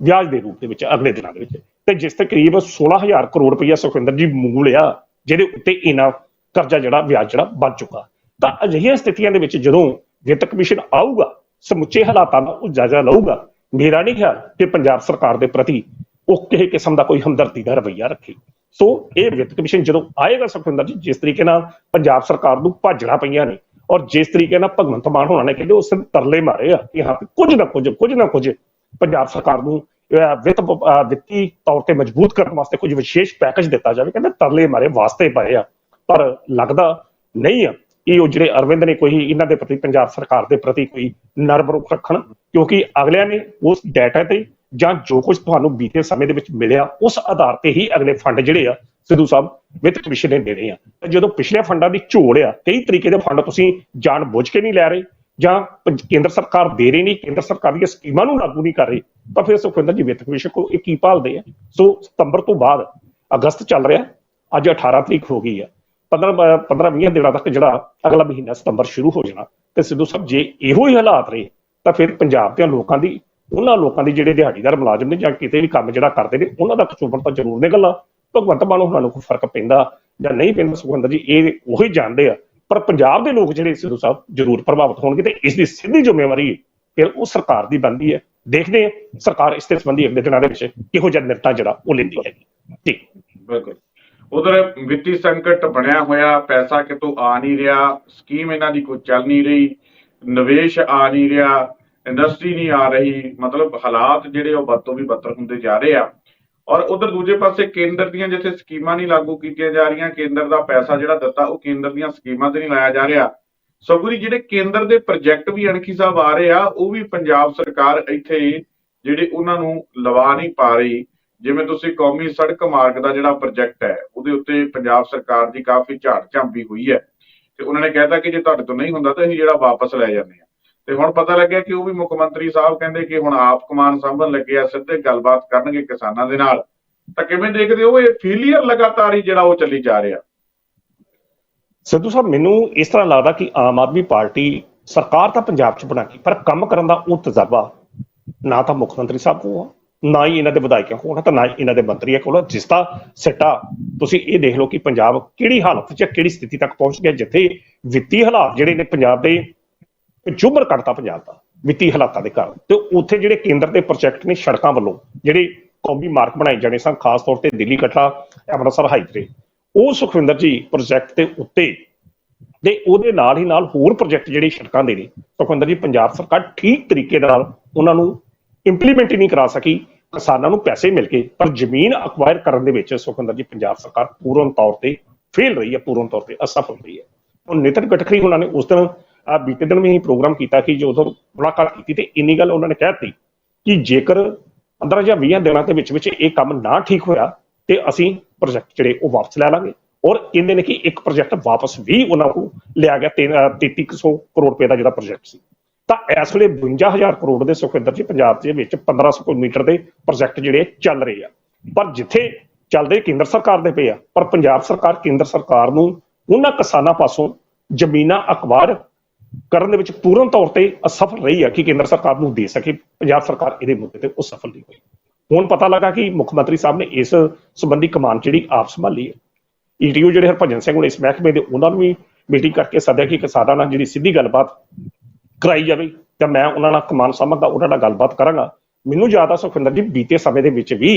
ਵਿਆਜ ਦੇ ਰੂਪ ਦੇ ਵਿੱਚ ਅਗਲੇ ਦਿਨਾਂ ਦੇ ਵਿੱਚ। ਤੇ ਜਿਸ ਤੇ ਕਰੀਬ 16000 ਕਰੋੜ ਰੁਪਈਆ ਸੁਖਵਿੰਦਰ ਜੀ ਮੂਲ ਆ, ਜਿਹਦੇ ਉੱਤੇ ਇਨਾ ਕਰਜ਼ਾ ਜਿਹੜਾ, ਵਿਆਜ ਜਿਹੜਾ ਬਣ ਚੁੱਕਾ। ਤਾਂ ਅਜਿਹੀਆਂ ਸਥਿਤੀਆਂ ਦੇ ਵਿੱਚ ਜਦੋਂ ਵਿੱਤ ਕਮਿਸ਼ਨ ਆਊਗਾ, ਸਮੁੱਚੇ ਹਾਲਾਤਾਂ ਦਾ ਉਹ ਜਾਇਜ਼ਾ ਲਊਗਾ, ਮੇਰਾ ਨਹੀਂ ਖਿਆਲ ਕਿ ਪੰਜਾਬ ਸਰਕਾਰ ਦੇ ਪ੍ਰਤੀ ਉਹ ਕਿਸੇ ਕਿਸਮ ਦਾ ਕੋਈ ਹਮਦਰਦੀ ਦਾ ਰਵੱਈਆ ਰੱਖੇ। ਸੋ ਇਹ ਵਿੱਤ ਕਮਿਸ਼ਨ ਜਦੋਂ ਆਏਗਾ ਸੁਖਵਿੰਦਰ ਜੀ, ਜਿਸ ਤਰੀਕੇ ਨਾਲ ਪੰਜਾਬ ਸਰਕਾਰ ਨੂੰ ਭਾਜਣਾ ਪਈਆਂ ਨੇ ਔਰ ਜਿਸ ਤਰੀਕੇ ਨਾਲ ਭਗਵੰਤ ਮਾਨ ਹੋਣਾ ਨੇ ਕਹਿੰਦੇ ਉਸ ਤਰਲੇ ਮਾਰੇ ਆ ਕਿ ਹਾਂ ਵੀ ਕੁਝ ਨਾ ਕੁਝ ਕੁਝ ਨਾ ਕੁਝ ਪੰਜਾਬ ਸਰਕਾਰ ਨੂੰ ਵਿੱਤ ਵਿੱਤੀ ਤੌਰ ਤੇ ਮਜ਼ਬੂਤ ਕਰਨ ਵਾਸਤੇ ਕੁਝ ਵਿਸ਼ੇਸ਼ ਪੈਕੇਜ ਦਿੱਤਾ ਜਾਵੇ। ਕਹਿੰਦੇ ਤਰਲੇ ਮਾਰੇ ਵਾਸਤੇ ਪਏ ਆ, ਪਰ ਲੱਗਦਾ ਨਹੀਂ ਆ ਕਿ ਉਹ ਜਿਹੜੇ ਅਰਵਿੰਦ ਨੇ ਕੋਈ ਇਹਨਾਂ ਦੇ ਪ੍ਰਤੀ, ਪੰਜਾਬ ਸਰਕਾਰ ਦੇ ਪ੍ਰਤੀ ਕੋਈ ਨਰਮ ਰੁਖ ਰੱਖਣ, ਕਿਉਂਕਿ ਅਗਲਿਆਂ ਨੇ ਉਸ ਡਾਟਾ ਤੇ ਜਾਂ ਜੋ ਕੁਝ ਤੁਹਾਨੂੰ ਬੀਤੇ ਸਮੇਂ ਦੇ ਵਿੱਚ ਮਿਲਿਆ, ਉਸ ਆਧਾਰ ਤੇ ਹੀ ਅਗਲੇ ਫੰਡ ਜਿਹੜੇ ਆ, ਸਿੱਧੂ ਸਾਹਿਬ ਵਿੱਤ ਕਮਿਸ਼ਨ ਨੇ ਦੇਣੇ ਆ। ਜਦੋਂ ਪਿਛਲੇ ਫੰਡਾਂ ਦੀ ਝੋੜ ਆ, ਕਈ ਤਰੀਕੇ ਦੇ ਫੰਡ ਤੁਸੀਂ ਜਾਣ ਬੁੱਝ ਕੇ ਨਹੀਂ ਲੈ ਰਹੇ, ਜਾਂ ਕੇਂਦਰ ਸਰਕਾਰ ਦੇ ਰਹੀ ਨਹੀਂ, ਕੇਂਦਰ ਸਰਕਾਰ ਦੀਆਂ ਸਕੀਮਾਂ ਨੂੰ ਲਾਗੂ ਨਹੀਂ ਕਰ ਰਹੀ, ਤਾਂ ਫਿਰ ਸੁਖਵਿੰਦਰ ਜੀ ਵਿੱਤ ਕਮਿਸ਼ਨ ਕੋ ਇਹ ਕੀ ਭਾਲਦੇ ਆ? ਸੋ ਸਤੰਬਰ ਤੋਂ ਬਾਅਦ ਅਗਸਤ ਚੱਲ ਰਿਹਾ, ਅੱਜ 18 ਤਰੀਕ ਹੋ ਗਈ ਆ। 15 15 20 ਦਿਨਾਂ ਤੱਕ ਜਿਹੜਾ ਅਗਲਾ ਮਹੀਨਾ ਸਤੰਬਰ ਸ਼ੁਰੂ ਹੋ ਜਾਣਾ ਤੇ ਸਿੱਧੂ ਸਾਹਿਬ ਜੇ ਇਹੋ ਹੀ ਹਾਲਾਤ ਰਹੇ, ਤਾਂ ਫਿਰ ਪੰਜਾਬ ਦੇ ਲੋਕਾਂ ਦੀ, ਉਹਨਾਂ ਲੋਕਾਂ ਦੀ ਜਿਹੜੇ ਦਿਹਾੜੀਦਾਰ ਮੁਲਾਜ਼ਮ ਨੇ ਜਾਂ ਕਿਤੇ ਵੀ ਕੰਮ ਜਿਹੜਾ ਕਰਦੇ ਨੇ, ਉਹਨਾਂ ਦਾ ਕਸੂਰ ਤਾਂ ਜ਼ਰੂਰ ਨਿਕਲਣਾ ਭਗਵੰਤ ਮਾਨ ਉਹਨਾਂ ਨੂੰ ਕੋਈ ਫ਼ਰਕ ਪੈਂਦਾ ਜਾਂ ਨਹੀਂ ਪੈਂਦਾ, ਸੁਖਵਿੰਦਰ ਜੀ, ਇਹ ਉਹੀ ਜਾਣਦੇ ਆ। ਪਰ ਪੰਜਾਬ ਦੇ ਲੋਕ ਜਿਹੜੇ ਸਿੱਧੂ ਸਾਹਿਬ ਜ਼ਰੂਰ ਪ੍ਰਭਾਵਿਤ ਹੋਣਗੇ ਤੇ ਇਸ ਦੀ ਸਿੱਧੀ ਜ਼ਿੰਮੇਵਾਰੀ ਫਿਰ ਉਹ ਸਰਕਾਰ ਦੀ ਬਣਦੀ ਹੈ। ਦੇਖਦੇ ਹਾਂ ਸਰਕਾਰ ਇਸ ਦੇ ਸੰਬੰਧੀ ਅਗਲੇ ਦਿਨਾਂ ਦੇ ਵਿੱਚ ਕਿਹੋ ਜਿਹਾ ਨਿਰਣਾ ਜਿਹੜਾ ਉਹ ਲੈਂਦੀ ਹੈਗੀ। ਠੀਕ। ਬਿਲਕੁਲ। ਉਧਰ ਵਿੱਤੀ ਸੰਕਟ ਬਣਿਆ ਹੋਇਆ, ਪੈਸਾ ਕਿਤੋਂ ਆ ਨਹੀਂ ਰਿਹਾ ਸਕੀਮ ਇਹਨਾਂ ਦੀ ਕੋਈ ਚੱਲ ਨਹੀਂ ਰਹੀ, ਨਿਵੇਸ਼ ਆ ਨਹੀਂ ਰਿਹਾ ਇੰਡਸਟਰੀ ਨਹੀਂ ਆ ਰਹੀ, ਮਤਲਬ ਹਾਲਾਤ ਜਿਹੜੇ ਉਹ ਬਦ ਤੋਂ ਵੀ ਬੱਤਰ ਹੁੰਦੇ ਜਾ ਰਹੇ ਆ। ਔਰ ਉਧਰ ਦੂਜੇ ਪਾਸੇ ਕੇਂਦਰ ਦੀਆਂ ਜਿੱਥੇ ਸਕੀਮਾਂ ਨਹੀਂ ਲਾਗੂ ਕੀਤੀਆਂ ਜਾ ਰਹੀਆਂ, ਕੇਂਦਰ ਦਾ ਪੈਸਾ ਜਿਹੜਾ ਦਿੱਤਾ, ਉਹ ਕੇਂਦਰ ਦੀਆਂ ਸਕੀਮਾਂ ਤੇ ਨਹੀਂ ਲਾਇਆ ਜਾ ਰਿਹਾ। ਸਗੋਂ ਜਿਹੜੇ ਕੇਂਦਰ ਦੇ ਪ੍ਰੋਜੈਕਟ ਵੀ ਅਣਖੀ ਸਾਹਿਬ ਆ ਰਹੇ ਆ, ਉਹ ਵੀ ਪੰਜਾਬ ਸਰਕਾਰ ਇੱਥੇ ਜਿਹੜੇ ਉਹਨਾਂ ਨੂੰ ਲਵਾ ਨਹੀਂ ਪਾ ਰਹੀ। ਜਿਵੇਂ ਤੁਸੀਂ ਕੌਮੀ ਸੜਕ ਮਾਰਗ ਦਾ ਜਿਹੜਾ ਪ੍ਰੋਜੈਕਟ ਹੈ, ਉਹਦੇ ਉੱਤੇ ਪੰਜਾਬ ਸਰਕਾਰ ਦੀ ਕਾਫੀ ਝਾੜ ਝੰਬੀ ਹੋਈ ਹੈ। ਤੇ ਉਹਨਾਂ ਨੇ ਕਹਿਤਾ ਕਿ ਜੇ ਤੁਹਾਡੇ ਤੋਂ ਨਹੀਂ ਹੁੰਦਾ ਤਾਂ ਅਸੀਂ ਜਿਹੜਾ ਵਾਪਸ ਲੈ ਜਾਂਦੇ ਆ ਤੇ ਹੁਣ ਪਤਾ ਲੱਗਿਆ ਕਿ ਉਹ ਵੀ ਮੁੱਖ ਮੰਤਰੀ ਸਾਹਿਬ ਕਹਿੰਦੇ ਕਿ ਹੁਣ ਆਪ ਕਮਾਨ ਸੰਭਣ ਲੱਗੇ ਆ, ਸਿੱਧੇ ਗੱਲਬਾਤ ਕਰਨਗੇ ਕਿਸਾਨਾਂ ਦੇ ਨਾਲ। ਤਾਂ ਕਿਵੇਂ ਦੇਖਦੇ ਹੋ ਇਹ ਫੇਲੀਅਰ ਲਗਾਤਾਰ ਹੀ ਜਿਹੜਾ ਉਹ ਚੱਲੀ ਜਾ ਰਿਹਾ? ਸਿੱਧੂ ਸਾਹਿਬ, ਮੈਨੂੰ ਇਸ ਤਰ੍ਹਾਂ ਲੱਗਦਾ ਕਿ ਆਮ ਆਦਮੀ ਪਾਰਟੀ ਸਰਕਾਰ ਤਾਂ ਪੰਜਾਬ 'ਚ ਬਣਾ ਗਈ, ਪਰ ਕੰਮ ਕਰਨ ਦਾ ਉਹ ਤਜਰਬਾ ਨਾ ਤਾਂ ਮੁੱਖ ਮੰਤਰੀ ਸਾਹਿਬ ਕੋਲ ਆ। ਨਾ ਹੀ ਇਹਨਾਂ ਦੇ ਵਿਧਾਇਕਾਂ ਕੋਲ ਆ ਤਾਂ ਨਾ ਹੀ ਇਹਨਾਂ ਦੇ ਮੰਤਰੀਆਂ ਕੋਲ ਆ, ਜਿਸ ਦਾ ਸਿੱਟਾ ਤੁਸੀਂ ਇਹ ਦੇਖ ਲਓ ਕਿ ਪੰਜਾਬ ਕਿਹੜੀ ਹਾਲਤ 'ਚ ਕਿਹੜੀ ਸਥਿਤੀ ਤੱਕ ਪਹੁੰਚ ਗਿਆ ਜਿੱਥੇ ਵਿੱਤੀ ਹਾਲਾਤ ਜਿਹੜੇ ਨੇ ਪੰਜਾਬ ਦੇ ਜੁਮਰ ਕੱਢਤਾ ਪੰਜਾਬ ਦਾ ਵਿੱਤੀ ਹਾਲਾਤਾਂ ਦੇ ਕਾਰਨ। ਤੇ ਉੱਥੇ ਜਿਹੜੇ ਕੇਂਦਰ ਦੇ ਪ੍ਰੋਜੈਕਟ ਨੇ ਸੜਕਾਂ ਵੱਲੋਂ ਜਿਹੜੇ ਕੌਮੀ ਮਾਰਕ ਬਣਾਏ ਜਾਣੇ ਸਨ ਖਾਸ ਤੌਰ ਤੇ ਦਿੱਲੀ ਕਟੜਾ ਅੰਮ੍ਰਿਤਸਰ ਹਾਈਵੇ। ਉਹ ਸੁਖਵਿੰਦਰ ਜੀ ਪ੍ਰੋਜੈਕਟ ਦੇ ਉੱਤੇ ਤੇ ਉਹਦੇ ਨਾਲ ਹੀ ਨਾਲ ਹੋਰ ਪ੍ਰੋਜੈਕਟ ਜਿਹੜੇ ਸੜਕਾਂ ਦੇ ਨੇ ਸੁਖਵਿੰਦਰ ਜੀ ਪੰਜਾਬ ਸਰਕਾਰ ਠੀਕ ਤਰੀਕੇ ਦੇ ਨਾਲ ਉਹਨਾਂ ਨੂੰ ਇੰਪਲੀਮੈਂਟ ਹੀ ਨਹੀਂ ਕਰਾ ਸਕੀ। ਕਿਸਾਨਾਂ ਨੂੰ ਪੈਸੇ ਮਿਲ ਗਏ, ਪਰ ਜ਼ਮੀਨ ਅਕਵਾਇਰ ਕਰਨ ਦੇ ਵਿੱਚ ਸੁਖਵਿੰਦਰ ਜੀ, ਪੰਜਾਬ ਸਰਕਾਰ ਪੂਰਨ ਤੌਰ ਤੇ ਫੇਲ ਰਹੀ ਹੈ, ਪੂਰਨ ਤੌਰ ਤੇ ਅਸਫਲ ਰਹੀ ਹੈ। ਹੁਣ ਨਿਤਨ ਗਡਕਰੀ ਉਹਨਾਂ ਨੇ ਉਸ ਦਿਨ ਆ ਬੀਤੇ ਦਿਨ ਵੀ ਅਸੀਂ ਪ੍ਰੋਗਰਾਮ ਕੀਤਾ ਕਿ ਜਦੋਂ ਮੁਲਾਕਾਤ ਕੀਤੀ ਤੇ ਇੰਨੀ ਗੱਲ ਉਹਨਾਂ ਨੇ ਕਹਿ ਦਿੱਤੀ ਕਿ ਜੇਕਰ 15 ਜਾਂ 20 ਦਿਨਾਂ ਦੇ ਵਿੱਚ ਵਿੱਚ ਇਹ ਕੰਮ ਨਾ ਠੀਕ ਹੋਇਆ ਤੇ ਅਸੀਂ ਪ੍ਰੋਜੈਕਟ ਜਿਹੜੇ ਉਹ ਵਾਪਸ ਲੈ ਲਾਂਗੇ। ਔਰ ਕਹਿੰਦੇ ਨੇ ਕਿ ਇੱਕ ਪ੍ਰੋਜੈਕਟ ਵਾਪਸ ਵੀ ਉਹਨਾਂ ਨੂੰ ਲਿਆ ਗਿਆ, ਤਿੰਨ- ਅਹ 3300 ਕਰੋੜ ਰੁਪਏ ਦਾ ਜਿਹੜਾ ਪ੍ਰੋਜੈਕਟ ਸੀ। ਤਾਂ ਇਸ ਵੇਲੇ 52000 ਕਰੋੜ ਦੇ ਸੁਖਵਿੰਦਰ ਜੀ ਪੰਜਾਬ ਦੇ ਵਿੱਚ 1500 ਕਿਲੋਮੀਟਰ ਦੇ ਪ੍ਰੋਜੈਕਟ ਜਿਹੜੇ ਚੱਲ ਰਹੇ ਆ। ਪਰ ਜਿੱਥੇ ਚੱਲਦੇ ਕੇਂਦਰ ਸਰਕਾਰ ਦੇ ਪਏ ਆ, ਪਰ ਪੰਜਾਬ ਸਰਕਾਰ, ਕੇਂਦਰ ਸਰਕਾਰ ਨੂੰ ਉਹਨਾਂ ਕਿਸਾਨਾਂ ਪਾਸੋਂ ਜ਼ਮੀਨਾਂ ਅਕਵਾਰ ਕਰਨ ਦੇ ਵਿੱਚ ਪੂਰਨ ਤੌਰ ਤੇ ਅਸਫਲ ਰਹੀ ਆ ਕਿ ਕੇਂਦਰ ਸਰਕਾਰ ਨੂੰ ਦੇ ਸਕੇ, ਪੰਜਾਬ ਸਰਕਾਰ ਇਹਦੇ ਮੁੱਦੇ ਤੇ ਉਹ ਸਫਲ ਨਹੀਂ ਹੋਈ। ਹੁਣ ਪਤਾ ਲੱਗਾ ਕਿ ਮੁੱਖ ਮੰਤਰੀ ਸਾਹਿਬ ਨੇ ਇਸ ਸੰਬੰਧੀ ਕਮਾਨ ਜਿਹੜੀ ਆਪ ਸੰਭਾਲੀ ਹੈ ਈਟੀਓ ਜਿਹੜੇ ਹਰਭਜਨ ਸਿੰਘ ਹੁਣ ਇਸ ਮਹਿਕਮੇ ਦੇ, ਉਹਨਾਂ ਨੂੰ ਵੀ ਮੀਟਿੰਗ ਕਰਕੇ ਸੱਦਿਆ ਕਿ ਕਿਸਾਨਾਂ ਨਾਲ ਜਿਹੜੀ ਸਿੱਧੀ ਗੱਲਬਾਤ ਕਰਾਈ ਜਾਵੇ, ਤੇ ਮੈਂ ਉਹਨਾਂ ਨਾਲ ਕਮਾਨ ਸਾਹਿਬ ਦਾ ਉਹਨਾਂ ਨਾਲ ਗੱਲਬਾਤ ਕਰਾਂਗਾ। ਮੈਨੂੰ ਯਾਦ ਆ ਸੁਖਵਿੰਦਰ ਜੀ, ਬੀਤੇ ਸਮੇਂ ਦੇ ਵਿੱਚ ਵੀ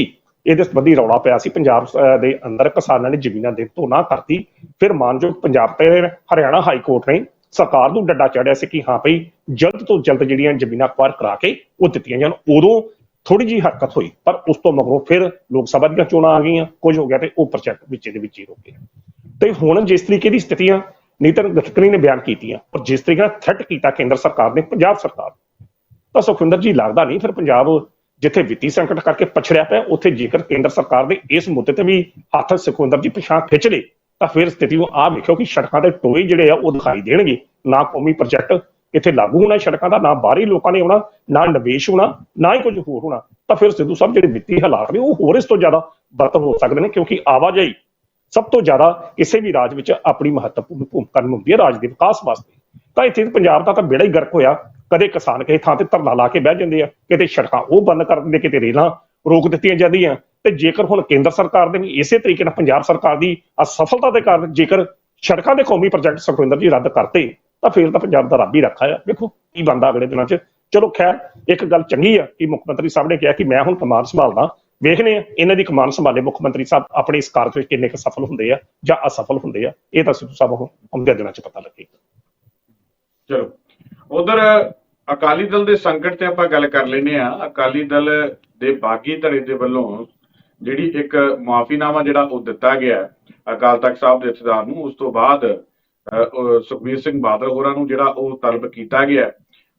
ਇਹਦੇ ਸੰਬੰਧੀ ਰੌਲਾ ਪਿਆ ਸੀ। ਪੰਜਾਬ ਦੇ ਅੰਦਰ ਕਿਸਾਨਾਂ ਨੇ ਜ਼ਮੀਨਾਂ ਦੇਣ ਤੋਂ ਨਾ ਕਰਤੀ ਫਿਰ ਮਾਨਯੋਗ ਪੰਜਾਬ ਤੇ ਹਰਿਆਣਾ ਹਾਈ ਕੋਰਟ ਨੇ ਸਰਕਾਰ ਨੂੰ ਡੱਡਾ ਚੜਿਆ ਸੀ ਕਿ ਹਾਂ ਭਈ ਜਲਦ ਤੋਂ ਜਲਦ ਜਿਹੜੀਆਂ ਜ਼ਮੀਨਾਂ ਅਕਵਾਇਰ ਕਰਾ ਕੇ ਉਹ ਦਿੱਤੀਆਂ ਜਾਣ। ਉਦੋਂ ਥੋੜੀ ਜੀ ਹਰਕਤ ਹੋਈ, ਪਰ ਉਸ ਤੋਂ ਮਗਰੋਂ ਫਿਰ ਲੋਕ ਸਭਾ ਦੀਆਂ ਚੋਣਾਂ ਆ ਗਈਆਂ। ਕੁਝ ਹੋ ਗਿਆ ਤੇ ਉਹ ਪ੍ਰੋਜੈਕਟ ਵਿੱਚ ਦੇ ਵਿੱਚ ਹੀ ਰੁਕ ਗਿਆ। ਤੇ ਹੁਣ ਜਿਸ ਤਰੀਕੇ ਦੀ ਸਥਿਤੀਆਂ ਨੀਤਨ ਗਡਕਰੀ ਨੇ ਬਿਆਨ ਕੀਤੀਆਂ, ਪਰ ਜਿਸ ਤਰੀਕੇ ਨਾਲ ਥ੍ਰੈਟ ਕੀਤਾ ਕੇਂਦਰ ਸਰਕਾਰ ਨੇ, ਪੰਜਾਬ ਸਰਕਾਰ ਤਾਂ ਸੁਖਵਿੰਦਰ ਜੀ ਲੱਗਦਾ ਨਹੀਂ, ਫਿਰ ਪੰਜਾਬ ਜਿੱਥੇ ਵਿੱਤੀ ਸੰਕਟ ਕਰਕੇ ਪਛੜਿਆ ਪਿਆ, ਉੱਥੇ ਜੇਕਰ ਕੇਂਦਰ ਸਰਕਾਰ ਦੇ ਇਸ ਮੁੱਦੇ ਤੇ ਵੀ ਹੱਥ ਸੁਖਵਿੰਦਰ ਜੀ ਪਿਛਾਂ ਖਿੱਚ ਲੇ, ਤਾਂ ਫਿਰ ਸਥਿਤੀ ਨੂੰ ਆ ਵੇਖਿਓ ਕਿ ਸੜਕਾਂ ਦੇ ਟੋਏ ਜਿਹੜੇ ਆ, ਉਹ ਦਿਖਾਈ ਦੇਣਗੇ। ਨਾ ਕੌਮੀ ਪ੍ਰੋਜੈਕਟ ਇੱਥੇ ਲਾਗੂ ਹੋਣਾ ਸੜਕਾਂ ਦਾ, ਨਾ ਬਾਹਰੀ ਲੋਕਾਂ ਨੇ ਆਉਣਾ, ਨਾ ਨਿਵੇਸ਼ ਹੋਣਾ, ਨਾ ਹੀ ਕੁਝ ਹੋਰ ਹੋਣਾ। ਤਾਂ ਫਿਰ ਸਿੱਧੂ ਸਾਹਿਬ ਜਿਹੜੇ ਵਿੱਤੀ ਹਾਲਾਤ ਨੇ, ਉਹ ਹੋਰ ਇਸ ਤੋਂ ਜ਼ਿਆਦਾ ਬਦਤਰ ਹੋ ਸਕਦੇ ਨੇ, ਕਿਉਂਕਿ ਆਵਾਜਾਈ ਸਭ ਤੋਂ ਜ਼ਿਆਦਾ ਕਿਸੇ ਵੀ ਰਾਜ ਵਿੱਚ ਆਪਣੀ ਮਹੱਤਵਪੂਰਨ ਭੂਮਿਕਾ ਨਿਭਾਉਂਦੀ ਹੈ ਰਾਜ ਦੇ ਵਿਕਾਸ ਵਾਸਤੇ। ਤਾਂ ਇੱਥੇ ਪੰਜਾਬ ਦਾ ਤਾਂ ਬੇੜਾ ਹੀ ਗਰਕ ਹੋਇਆ। ਕਦੇ ਕਿਸਾਨ ਕਿਸੇ ਥਾਂ ਤੇ ਧਰਨਾ ਲਾ ਕੇ ਬਹਿ ਜਾਂਦੇ ਆ, ਕਿਤੇ ਸੜਕਾਂ ਉਹ ਬੰਦ ਕਰ ਦਿੰਦੇ, ਕਿਤੇ ਰੇਲਾਂ ਰੋਕ ਦਿੱਤੀਆਂ ਜਾਂਦੀਆਂ। ਤੇ ਜੇਕਰ ਹੁਣ ਕੇਂਦਰ ਸਰਕਾਰ ਦੇ ਵੀ ਇਸੇ ਤਰੀਕੇ ਨਾਲ ਪੰਜਾਬ ਸਰਕਾਰ ਦੀ ਅਸਫਲਤਾ ਦੇ ਕਾਰਨ ਜੇਕਰ ਸੜਕਾਂ ਦੇ ਕੌਮੀ ਪ੍ਰੋਜੈਕਟ ਸੁਖਵਿੰਦਰ ਜੀ ਰੱਦ ਕਰਤੇ, ਤਾਂ ਫੇਰ ਤਾਂ ਪੰਜਾਬ ਦਾ ਰੱਬ ਹੀ ਰੱਖਾ ਆ। ਵੇਖੋ ਕੀ ਬੰਦਾ ਅਗਲੇ ਦਿਨਾਂ 'ਚ। ਚਲੋ ਖੈਰ, ਇੱਕ ਗੱਲ ਚੰਗੀ ਆ ਕਿ ਮੁੱਖ ਮੰਤਰੀ ਸਾਹਿਬ ਨੇ ਕਿਹਾ ਕਿ ਮੈਂ ਹੁਣ ਕਮਾਨ ਸੰਭਾਲਦਾ। ਵੇਖਨੇ ਆ ਇਹਨਾਂ ਦੀ ਕਮਾਨ ਸੰਭਾਲੇ ਮੁੱਖ ਮੰਤਰੀ ਸਾਹਿਬ ਆਪਣੇ ਇਸ ਕਾਰਜ ਵਿੱਚ ਕਿੰਨੇ ਕੁ ਸਫਲ ਹੁੰਦੇ ਆ ਜਾਂ ਅਸਫਲ ਹੁੰਦੇ ਆ ਇਹ ਤਾਂ ਸਿੱਧੂ ਸਾਹਿਬ ਆਉਂਦੇ ਦਿਨਾਂ 'ਚ ਪਤਾ ਲੱਗੇਗਾ ਚਲੋ ਉਧਰ ਅਕਾਲੀ ਦਲ ਦੇ ਸੰਕਟ ਤੇ ਆਪਾਂ ਗੱਲ ਕਰ ਲੈਨੇ ਆ ਅਕਾਲੀ ਦਲ ਦੇ ਬਾਗੀ ਧੜੇ ਦੇ ਵੱਲੋਂ ਜਿਹੜੀ ਇੱਕ ਮਾਫੀਨਾਮਾ ਜਿਹੜਾ ਉਹ ਦਿੱਤਾ ਗਿਆ ਅਕਾਲ ਤਖਤ ਸਾਹਿਬ ਦੇ ਜਥੇਦਾਰ ਨੂੰ ਉਸ ਤੋਂ ਬਾਅਦ ਅ, ਸੁਖਬੀਰ ਸਿੰਘ ਬਾਦਲ ਹੋਰਾਂ ਨੂੰ ਜਿਹੜਾ ਉਹ ਤਲਬ ਕੀਤਾ ਗਿਆ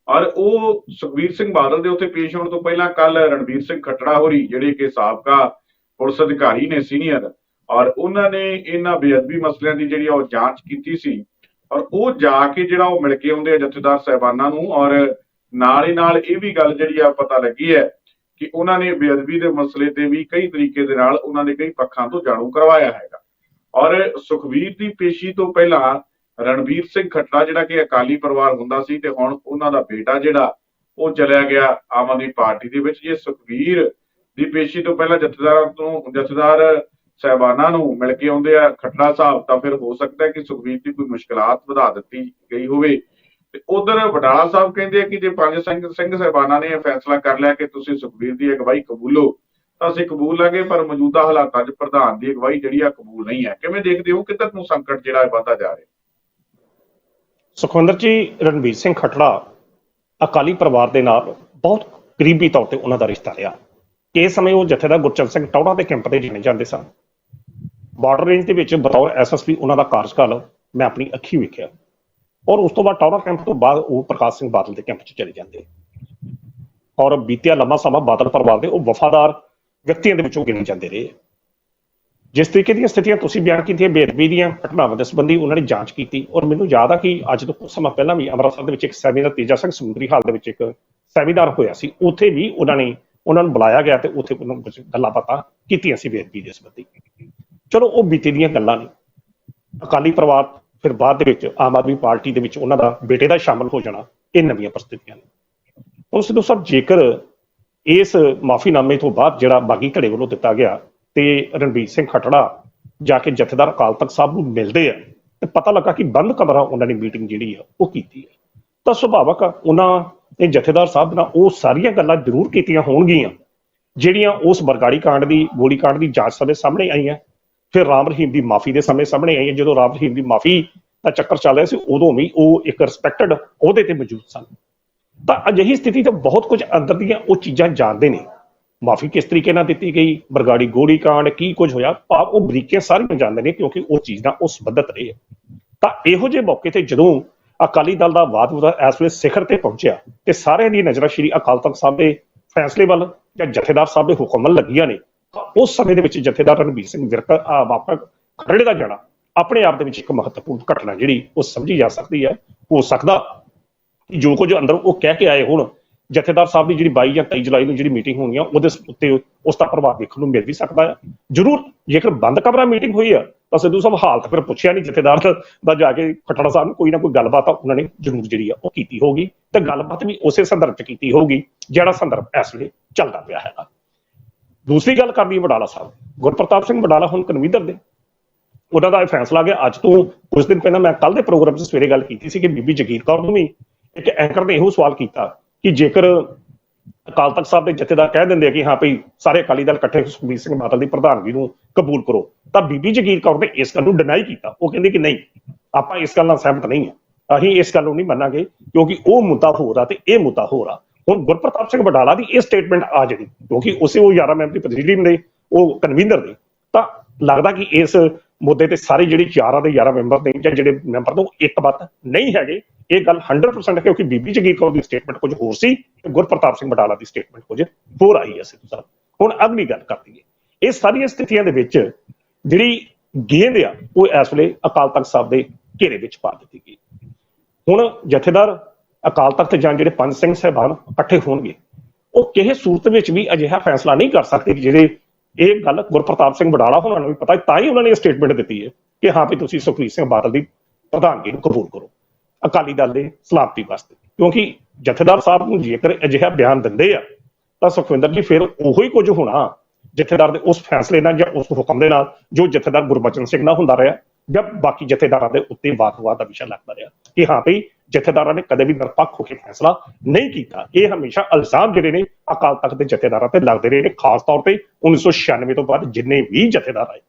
ਔਰ ਉਹ ਸੁਖਬੀਰ ਸਿੰਘ ਬਾਦਲ ਦੇ ਉੱਤੇ ਪੇਸ਼ ਹੋਣ ਤੋਂ ਪਹਿਲਾਂ ਕੱਲ ਰਣਵੀਰ ਸਿੰਘ ਖੱਟੜਾ ਹੋਰੀ, ਜਿਹੜੇ ਕਿ ਸਾਬਕਾ ਪੁਲਿਸ ਅਧਿਕਾਰੀ ਨੇ, ਸੀਨੀਅਰ, ਔਰ ਉਹਨਾਂ ਨੇ ਇਹਨਾਂ ਬੇਅਦਬੀ ਮਸਲਿਆਂ ਦੀ ਜਿਹੜੀ ਉਹ ਜਾਂਚ ਕੀਤੀ ਸੀ। ਔਰ ਉਹ ਜਾ ਕੇ ਜਿਹੜਾ ਉਹ ਮਿਲ ਕੇ ਆਉਂਦੇ ਆ ਜਥੇਦਾਰ ਸਾਹਿਬਾਨਾਂ ਨੂੰ, ਔਰ ਨਾਲ ਹੀ ਨਾਲ ਇਹ ਵੀ ਗੱਲ ਜਿਹੜੀ ਆ ਪਤਾ ਲੱਗੀ ਹੈ ਕਿ ਉਹਨਾਂ ਨੇ ਬੇਅਦਬੀ ਦੇ ਮਸਲੇ ਤੇ ਵੀ ਕਈ ਤਰੀਕੇ ਦੇ ਨਾਲ ਉਹਨਾਂ ਦੇ ਕਈ ਪੱਖਾਂ ਤੋਂ ਜਾਣੂ ਕਰਵਾਇਆ ਹੈਗਾ। ਔਰ ਸੁਖਵੀਰ ਦੀ ਪੇਸ਼ੀ ਤੋਂ ਪਹਿਲਾਂ ਰਣਵੀਰ ਸਿੰਘ ਖੱਟੜਾ ਜਿਹੜਾ ਕਿ ਅਕਾਲੀ ਪਰਿਵਾਰ ਹੁੰਦਾ ਸੀ ਤੇ ਹੁਣ ਉਹਨਾਂ ਦਾ ਬੇਟਾ ਜਿਹੜਾ, ਉਹ ਚਲਿਆ ਗਿਆ ਆਮ ਆਦਮੀ ਪਾਰਟੀ ਦੇ ਵਿੱਚ। ਜੇ ਸੁਖਵੀਰ ਦੀ ਪੇਸ਼ੀ ਤੋਂ ਪਹਿਲਾਂ ਜਥੇਦਾਰਾਂ ਤੋਂ, ਜਥੇਦਾਰ ਸਾਹਿਬਾਨਾਂ ਨੂੰ ਮਿਲ ਕੇ ਆਉਂਦੇ ਆ ਖੱਟੜਾ ਸਾਹਿਬ, ਤਾਂ ਫਿਰ ਹੋ ਸਕਦਾ ਕਿ ਸੁਖਵੀਰ ਦੀ ਕੋਈ ਮੁਸ਼ਕਲਾਤ ਵਧਾ ਦਿੱਤੀ ਗਈ ਹੋਵੇ। ਤੇ ਉਧਰ ਵਡਾਲਾ ਸਾਹਿਬ ਕਹਿੰਦੇ ਆ ਕਿ ਜੇ ਪੰਜ ਸਿੰਘ ਸਿੰਘ ਸਾਹਿਬਾਨਾਂ ਨੇ ਇਹ ਫੈਸਲਾ ਕਰ ਲਿਆ ਕਿ ਤੁਸੀਂ ਸੁਖਵੀਰ ਦੀ ਅਗਵਾਈ ਕਬੂਲੋ ਤਾਂ ਅਸੀਂ ਕਬੂਲ ਲਾਂਗੇ, ਪਰ ਮੌਜੂਦਾ ਹਾਲਾਤਾਂ 'ਚ ਪ੍ਰਧਾਨ ਦੀ ਅਗਵਾਈ ਜਿਹੜੀ ਆ ਕਬੂਲ ਨਹੀਂ ਹੈ। ਕਿਵੇਂ ਦੇਖਦੇ ਹੋ? ਕਿੱਧਰ ਨੂੰ ਸੰਕਟ ਜਿਹੜਾ ਹੈ ਵਧਦਾ ਜਾ ਰਿਹਾ? ਸੁਖਵਿੰਦਰ ਜੀ ਰਣਵੀਰ ਸਿੰਘ ਖੱਟੜਾ, ਅਕਾਲੀ ਪਰਿਵਾਰ ਦੇ ਨਾਲ ਬਹੁਤ ਕਰੀਬੀ ਤੌਰ ਤੇ ਉਹਨਾਂ ਦਾ ਰਿਸ਼ਤਾ ਰਿਹਾ। ਇਸ ਸਮੇਂ ਉਹ ਜਥੇਦਾਰ ਗੁਰਚਰਨ ਸਿੰਘ ਟੌੜਾ ਦੇ ਕੈਂਪ ਤੇ ਜਿੰਨੇ ਜਾਂਦੇ ਸਨ। ਬਾਰਡਰ ਰੇਂਜ ਦੇ ਵਿੱਚ ਬਤੌਰ ਐਸਐਸਪੀ ਉਹਨਾਂ ਦਾ ਕਾਰਜਕਾਲ ਮੈਂ ਆਪਣੀ ਅੱਖੀ ਵੇਖਿਆ। ਔਰ ਉਸ ਤੋਂ ਬਾਅਦ ਟੌੜਾ ਕੈਂਪ ਤੋਂ ਬਾਅਦ ਉਹ ਪ੍ਰਕਾਸ਼ ਸਿੰਘ ਬਾਦਲ ਦੇ ਕੈਂਪ 'ਚ ਚਲੇ ਜਾਂਦੇ। ਔਰ ਬੀਤਿਆ ਲੰਮਾ ਸਮਾਂ ਬਾਦਲ ਪਰਿਵਾਰ ਦੇ ਉਹ ਵਫਾਦਾਰ ਵਿਅਕਤੀਆਂ ਦੇ ਵਿੱਚੋਂ ਗਿਣੇ ਜਾਂਦੇ ਰਹੇ। ਜਿਸ ਤਰੀਕੇ ਦੀਆਂ ਸਥਿਤੀਆਂ ਤੁਸੀਂ ਬਿਆਨ ਕੀਤੀਆਂ, ਬੇਅਦਬੀ ਦੀਆਂ ਘਟਨਾਵਾਂ ਦੇ ਸੰਬੰਧੀ ਉਹਨਾਂ ਨੇ ਜਾਂਚ ਕੀਤੀ ਔਰ ਮੈਨੂੰ ਯਾਦ ਆ ਕਿ ਅੱਜ ਤੋਂ ਕੁਝ ਸਮਾਂ ਪਹਿਲਾਂ ਵੀ ਅੰਮ੍ਰਿਤਸਰ ਦੇ ਵਿੱਚ ਇੱਕ ਸੈਮੀਨਾਰ ਤੇਜਾ ਸਿੰਘ ਸਮੁੰਦਰੀ ਹਾਲ ਦੇ ਵਿੱਚ ਇੱਕ ਸੈਮੀਨਾਰ ਹੋਇਆ ਸੀ, ਉੱਥੇ ਵੀ ਉਹਨਾਂ ਨੇ ਉਹਨਾਂ ਨੂੰ ਬੁਲਾਇਆ ਗਿਆ ਤੇ ਉੱਥੇ ਉਹਨਾਂ ਵਿੱਚ ਗੱਲਾਂ ਬਾਤਾਂ ਕੀਤੀਆਂ ਸੀ ਬੇਅਦਬੀ ਦੇ ਸੰਬੰਧੀ। ਚਲੋ ਉਹ ਬੀਤੀ ਦੀਆਂ ਗੱਲਾਂ ਨੇ। ਅਕਾਲੀ ਪਰਿਵਾਰ ਫਿਰ ਬਾਅਦ ਦੇ ਵਿੱਚ ਆਮ ਆਦਮੀ ਪਾਰਟੀ ਦੇ ਵਿੱਚ ਉਹਨਾਂ ਦਾ ਬੇਟੇ ਦਾ ਸ਼ਾਮਲ ਹੋ ਜਾਣਾ, ਇਹ ਨਵੀਆਂ ਪ੍ਰਸਥਿਤੀਆਂ ਨੇ। ਹੁਣ ਸਿੱਧੂ ਸਾਹਿਬ ਜੇਕਰ ਇਸ ਮਾਫੀਨਾਮੇ ਤੋਂ ਬਾਅਦ ਜਿਹੜਾ ਬਾਗੀ ਘੜੇ ਵੱਲੋਂ ਦਿੱਤਾ ਗਿਆ ਤੇ ਰਣਬੀਰ ਸਿੰਘ ਖੱਟੜਾ ਜਾ ਕੇ ਜਥੇਦਾਰ ਅਕਾਲ ਤਖਤ ਸਾਹਿਬ ਨੂੰ ਮਿਲਦੇ ਆ ਤੇ ਪਤਾ ਲੱਗਾ ਕਿ ਬੰਦ ਕਮਰਾ ਉਹਨਾਂ ਨੇ ਮੀਟਿੰਗ ਜਿਹੜੀ ਆ ਉਹ ਕੀਤੀ ਹੈ ਤਾਂ ਸੁਭਾਵਕ ਉਹਨਾਂ ਨੇ ਜਥੇਦਾਰ ਸਾਹਿਬ ਨਾਲ ਉਹ ਸਾਰੀਆਂ ਗੱਲਾਂ ਜ਼ਰੂਰ ਕੀਤੀਆਂ ਹੋਣਗੀਆਂ, ਜਿਹੜੀਆਂ ਉਸ ਬਰਗਾੜੀ ਕਾਂਡ ਦੀ, ਗੋਲੀ ਕਾਂਡ ਦੀ ਜਾਂਚ ਸਮੇਂ ਸਾਹਮਣੇ ਆਈਆਂ, ਫਿਰ ਰਾਮ ਰਹੀਮ ਦੀ ਮਾਫੀ ਦੇ ਸਮੇਂ ਸਾਹਮਣੇ ਆਈਆਂ, ਜਦੋਂ ਰਾਮ ਰਹੀਮ ਦੀ ਮਾਫੀ ਦਾ ਚੱਕਰ ਚੱਲ ਰਿਹਾ ਸੀ, ਉਦੋਂ ਵੀ ਉਹ ਇੱਕ ਰਿਸਪੈਕਟਡ ਅਹੁਦੇ ਤੇ ਮੌਜੂਦ ਸਨ। ਤਾਂ ਅਜਿਹੀ ਸਥਿਤੀ ਤੇ ਬਹੁਤ ਕੁਝ ਅੰਦਰ ਦੀਆਂ ਉਹ ਚੀਜ਼ਾਂ ਜਾਣਦੇ ਨੇ। ਮਾਫੀ ਕਿਸ ਤਰੀਕੇ ਨਾਲ ਦਿੱਤੀ ਗਈ? ਬਰਗਾੜੀ ਗੋਲੀ ਕਾਂਡ, ਕੀ ਕੁਝ ਹੋਇਆ? ਭਾਵ ਉਹ ਬਰੀਕੀਆਂ ਸਾਰੀਆਂ ਜਾਣਦੇ ਨੇ ਕਿਉਂਕਿ ਉਹ ਚੀਜ਼ ਨਾਲ ਉਹ ਸੰਬੰਧਤ ਰਹੇ ਤਾਂ ਇਹੋ ਜਿਹੇ ਮੌਕੇ ਤੇ ਜਦੋਂ ਅਕਾਲੀ ਦਲ ਦਾ ਵਾਦ ਵਿਵਾਦ ਇਸ ਵੇਲੇ ਸਿਖਰ ਤੇ ਪਹੁੰਚਿਆ ਤੇ ਸਾਰਿਆਂ ਦੀ ਨਜ਼ਰਾਂ ਸ਼੍ਰੀ ਅਕਾਲ ਤਖਤ ਸਾਹਿਬ ਦੇ ਫੈਸਲੇ ਵੱਲ ਜਾਂ ਜਥੇਦਾਰ ਸਾਹਿਬ ਦੇ ਹੁਕਮ ਵੱਲ ਲੱਗੀਆਂ ਨੇ, ਤਾਂ ਉਸ ਸਮੇਂ ਦੇ ਵਿੱਚ ਜਥੇਦਾਰ ਰਣਬੀਰ ਸਿੰਘ ਵਿਰਕ ਆ ਖਰੜੇ ਦਾ ਜਾਣਾ ਆਪਣੇ ਆਪ ਦੇ ਵਿੱਚ ਇੱਕ ਮਹੱਤਵਪੂਰਨ ਘਟਨਾ ਜਿਹੜੀ ਉਹ ਸਮਝੀ ਜਾ ਸਕਦੀ ਹੈ, ਹੋ ਸਕਦਾ ਕਿ ਜੋ ਕੁਝ ਅੰਦਰ ਉਹ ਕਹਿ ਕੇ ਆਏ ਹੁਣ ਜਥੇਦਾਰ ਸਾਹਿਬ ਦੀ ਜਿਹੜੀ 22 ਜਾਂ 23 ਜੁਲਾਈ ਨੂੰ ਜਿਹੜੀ ਮੀਟਿੰਗ ਹੋਣੀ ਆ, ਉਹਦੇ ਉੱਤੇ ਉਸ ਦਾ ਪ੍ਰਭਾਵ ਦੇਖਣ ਨੂੰ ਮਿਲ ਵੀ ਸਕਦਾ ਹੈ ਜ਼ਰੂਰ, ਜੇਕਰ ਬੰਦ ਕਮਰਾ ਮੀਟਿੰਗ ਹੋਈ ਆ, ਤਾਂ ਸਿੱਧੂ ਸਾਹਿਬ ਹਾਲਤ ਫਿਰ ਪੁੱਛਿਆ ਨਹੀਂ ਜਥੇਦਾਰ ਦਾ ਜਾ ਕੇ ਖਟੜਾ ਸਾਹਿਬ ਨੂੰ ਕੋਈ ਨਾ ਕੋਈ ਗੱਲਬਾਤ ਉਹਨਾਂ ਨੇ ਜ਼ਰੂਰ ਜਿਹੜੀ ਆ, ਉਹ ਕੀਤੀ ਹੋਊਗੀ। ਤੇ ਗੱਲਬਾਤ ਵੀ ਉਸੇ ਸੰਦਰਭ 'ਚ ਕੀਤੀ ਹੋਊਗੀ, ਜਿਹੜਾ ਸੰਦਰਭ ਇਸ ਵੇਲੇ ਚੱਲਦਾ ਪਿਆ ਹੈਗਾ। ਦੂਸਰੀ ਗੱਲ ਕਰਦੀ ਵਡਾਲਾ ਸਾਹਿਬ। ਗੁਰਪ੍ਰਤਾਪ ਸਿੰਘ ਵਡਾਲਾ ਹੁਣ ਕਨਵੀਨਰ ਦੇ। ਉਹਨਾਂ ਦਾ ਇਹ ਫੈਸਲਾ ਗਿਆ, ਅੱਜ ਤੋਂ ਕੁਝ ਦਿਨ ਪਹਿਲਾਂ ਮੈਂ ਕੱਲ ਦੇ ਪ੍ਰੋਗਰਾਮ 'ਚ ਸਵੇਰੇ ਗੱਲ ਕੀਤੀ ਸੀ ਕਿ ਬੀਬੀ ਜਗੀਰ ਕੌਰ ਨੂੰ ਵੀ ਇੱਕ ਐਂਕਰ ਨੇ ਇਹੋ ਸਵਾਲ ਕੀਤਾ। ਕਿ ਜੇਕਰ ਅਕਾਲ ਤਖਤ ਸਾਹਿਬ ਦੇ ਜਥੇਦਾਰ ਕਹਿ ਦਿੰਦੇ ਆ ਕਿ ਹਾਂ ਭਈ ਸਾਰੇ ਅਕਾਲੀ ਦਲ ਇਕੱਠੇ ਸੁਖਬੀਰ ਸਿੰਘ ਬਾਦਲ ਦੀ ਪ੍ਰਧਾਨਗੀ ਨੂੰ ਕਬੂਲ ਕਰੋ, ਤਾਂ ਬੀਬੀ ਜਗੀਰ ਕੌਰ ਨੇ ਇਸ ਗੱਲ ਨੂੰ ਡਿਨਾਈ ਕੀਤਾ। ਉਹ ਕਹਿੰਦੇ ਕਿ ਨਹੀਂ, ਆਪਾਂ ਇਸ ਗੱਲ ਨਾਲ ਸਹਿਮਤ ਨਹੀਂ ਹਾਂ। ਅਸੀਂ ਇਸ ਗੱਲ ਨੂੰ ਨਹੀਂ ਮੰਨਾਂਗੇ, ਕਿਉਂਕਿ ਉਹ ਮੁੱਦਾ ਹੋਰ ਆ ਤੇ ਇਹ ਮੁੱਦਾ ਹੋਰ ਆ। ਹੁਣ ਗੁਰਪ੍ਰਤਾਪ ਸਿੰਘ ਵਡਾਲਾ ਦੀ ਇਹ ਸਟੇਟਮੈਂਟ ਆ ਜਿਹੜੀ, ਕਿਉਂਕਿ ਉਸੇ ਉਹ 11 ਮੈਂਬਰੀ ਪ੍ਰੈਜ਼ੀਡੀਅਮ ਦੇ ਉਹ ਕਨਵੀਨਰ ਨੇ। ਤਾਂ ਲੱਗਦਾ ਕਿ ਇਸ ਮੁੱਦੇ ਤੇ ਸਾਰੇ ਜਿਹੜੇ 11 ਦੇ 11 ਮੈਂਬਰ ਨੇ ਜਾਂ ਜਿਹੜੇ ਮੈਂਬਰ ਨੇ, ਉਹ ਇੱਕ ਮਤ ਨਹੀਂ ਹੈਗੇ। ਇਹ ਗੱਲ 100% ਹੈ ਕਿਉਂਕਿ ਬੀਬੀ ਜਗੀਰ ਕੌਰ ਦੀ ਸਟੇਟਮੈਂਟ ਕੁਝ ਹੋਰ ਸੀ ਤੇ ਗੁਰਪ੍ਰਤਾਪ ਸਿੰਘ ਬਟਾਲਾ ਦੀ ਸਟੇਟਮੈਂਟ ਕੁਝ ਹੋਰ ਆਈ ਹੈ ਸਿੱਧੂ ਸਾਹਿਬ। ਹੁਣ ਅਗਲੀ ਗੱਲ ਕਰਦੀ ਹੈ ਇਹ ਸਾਰੀਆਂ ਸਥਿਤੀਆਂ ਦੇ ਵਿੱਚ ਜਿਹੜੀ ਗੇਂਦ ਆ, ਉਹ ਇਸ ਵੇਲੇ ਅਕਾਲ ਤਖਤ ਸਾਹਿਬ ਦੇ ਘੇਰੇ ਵਿੱਚ ਪਾ ਦਿੱਤੀ ਗਈ। ਹੁਣ ਜਥੇਦਾਰ ਅਕਾਲ ਤਖਤ ਜਾਂ ਜਿਹੜੇ ਪੰਜ ਸਿੰਘ ਸਾਹਿਬਾਨ ਇਕੱਠੇ ਹੋਣਗੇ, ਉਹ ਕਿਸੇ ਸੂਰਤ ਵਿੱਚ ਵੀ ਅਜਿਹਾ ਫੈਸਲਾ ਨਹੀਂ ਕਰ ਸਕਦੇ ਜਿਹੜੇ ਇਹ ਗੱਲ ਗੁਰਪ੍ਰਤਾਪ ਸਿੰਘ ਬਡਾਲਾ ਉਹਨਾਂ ਨੂੰ ਵੀ ਪਤਾ ਤਾਂ ਹੀ ਉਹਨਾਂ ਨੇ ਇਹ ਸਟੇਟਮੈਂਟ ਦਿੱਤੀ ਹੈ ਕਿ ਹਾਂ ਵੀ ਤੁਸੀਂ ਸੁਖਬੀਰ ਸਿੰਘ ਬਾਦਲ ਦੀ ਪ੍ਰਧਾਨਗੀ ਨੂੰ ਕਬੂਲ ਕਰੋ। ਅਕਾਲੀ ਦਲ ਦੇ ਸਲਾਮਤੀ ਵਾਸਤੇ। ਕਿਉਂਕਿ ਜਥੇਦਾਰ ਸਾਹਿਬ ਨੂੰ ਜੇਕਰ ਅਜਿਹਾ ਬਿਆਨ ਦਿੰਦੇ ਆ, ਤਾਂ ਸੁਖਵਿੰਦਰ ਜੀ ਫਿਰ ਉਹੋ ਹੀ ਕੁਝ ਹੋਣਾ। ਜਥੇਦਾਰ ਦੇ ਉਸ ਫੈਸਲੇ ਨਾਲ ਜਾਂ ਉਸ ਹੁਕਮ ਦੇ ਨਾਲ ਜੋ ਜਥੇਦਾਰ ਗੁਰਬਚਨ ਸਿੰਘ ਨਾਲ ਹੁੰਦਾ ਰਿਹਾ, ਜਾਂ ਬਾਕੀ ਜਥੇਦਾਰਾਂ ਦੇ ਉੱਤੇ ਵਾਦ-ਵਿਵਾਦ ਦਾ ਵਿਸ਼ਾ ਲੱਗਦਾ ਰਿਹਾ ਕਿ ਹਾਂ ਭਈ ਜਥੇਦਾਰਾਂ ਨੇ ਕਦੇ ਵੀ ਨਿਰਪੱਖ ਹੋ ਕੇ ਫੈਸਲਾ ਨਹੀਂ ਕੀਤਾ। ਇਹ ਹਮੇਸ਼ਾ ਇਲਜ਼ਾਮ ਜਿਹੜੇ ਨੇ ਅਕਾਲ ਤਖਤ ਦੇ ਜਥੇਦਾਰਾਂ ਤੇ ਲੱਗਦੇ ਰਹੇ ਨੇ। ਖਾਸ ਤੌਰ ਤੇ 1996 ਤੋਂ ਬਾਅਦ ਜਿੰਨੇ ਵੀ ਜਥੇਦਾਰ ਆਏ।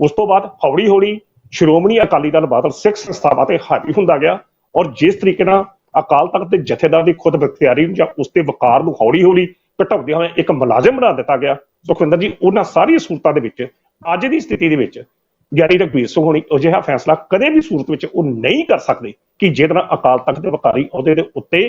ਉਸ ਤੋਂ ਬਾਅਦ ਹੌਲੀ ਹੌਲੀ ਸ਼੍ਰੋਮਣੀ ਅਕਾਲੀ ਦਲ ਬਾਦਲ ਸਿੱਖ ਸੰਸਥਾਵਾਂ ਤੇ ਹਾਵੀ ਹੁੰਦਾ ਗਿਆ। ਔਰ ਜਿਸ ਤਰੀਕੇ ਨਾਲ ਅਕਾਲ ਤਖਤ ਦੇ ਜਥੇਦਾਰ ਦੀ ਖੁਦ ਬਖਤਿਆਰੀ ਨੂੰ ਜਾਂ ਉਸ ਤੇ ਵਕਾਰ ਨੂੰ ਹੌਲੀ ਹੌਲੀ ਘਟਾਉਂਦੇ ਹੋਏ ਇੱਕ ਮੁਲਾਜ਼ਮ ਬਣਾ ਦਿੱਤਾ ਗਿਆ। ਸੁਖਵਿੰਦਰ ਜੀ, ਉਹਨਾਂ ਸਾਰੀਆਂ ਸੂਰਤਾਂ ਦੇ ਵਿੱਚ, ਅੱਜ ਦੀ ਸਥਿਤੀ ਦੇ ਵਿੱਚ ਗਿਆਨੀ ਰਘਬੀਰ ਸਿੰਘ ਹੋਣੀ ਅਜਿਹਾ ਫੈਸਲਾ ਕਦੇ ਵੀ ਸੂਰਤ ਵਿੱਚ ਉਹ ਨਹੀਂ ਕਰ ਸਕਦੇ ਕਿ ਜਿਹਦੇ ਨਾਲ ਅਕਾਲ ਤਖਤ ਦੇ ਵਕਾਰੀ ਅਹੁਦੇ ਦੇ ਉੱਤੇ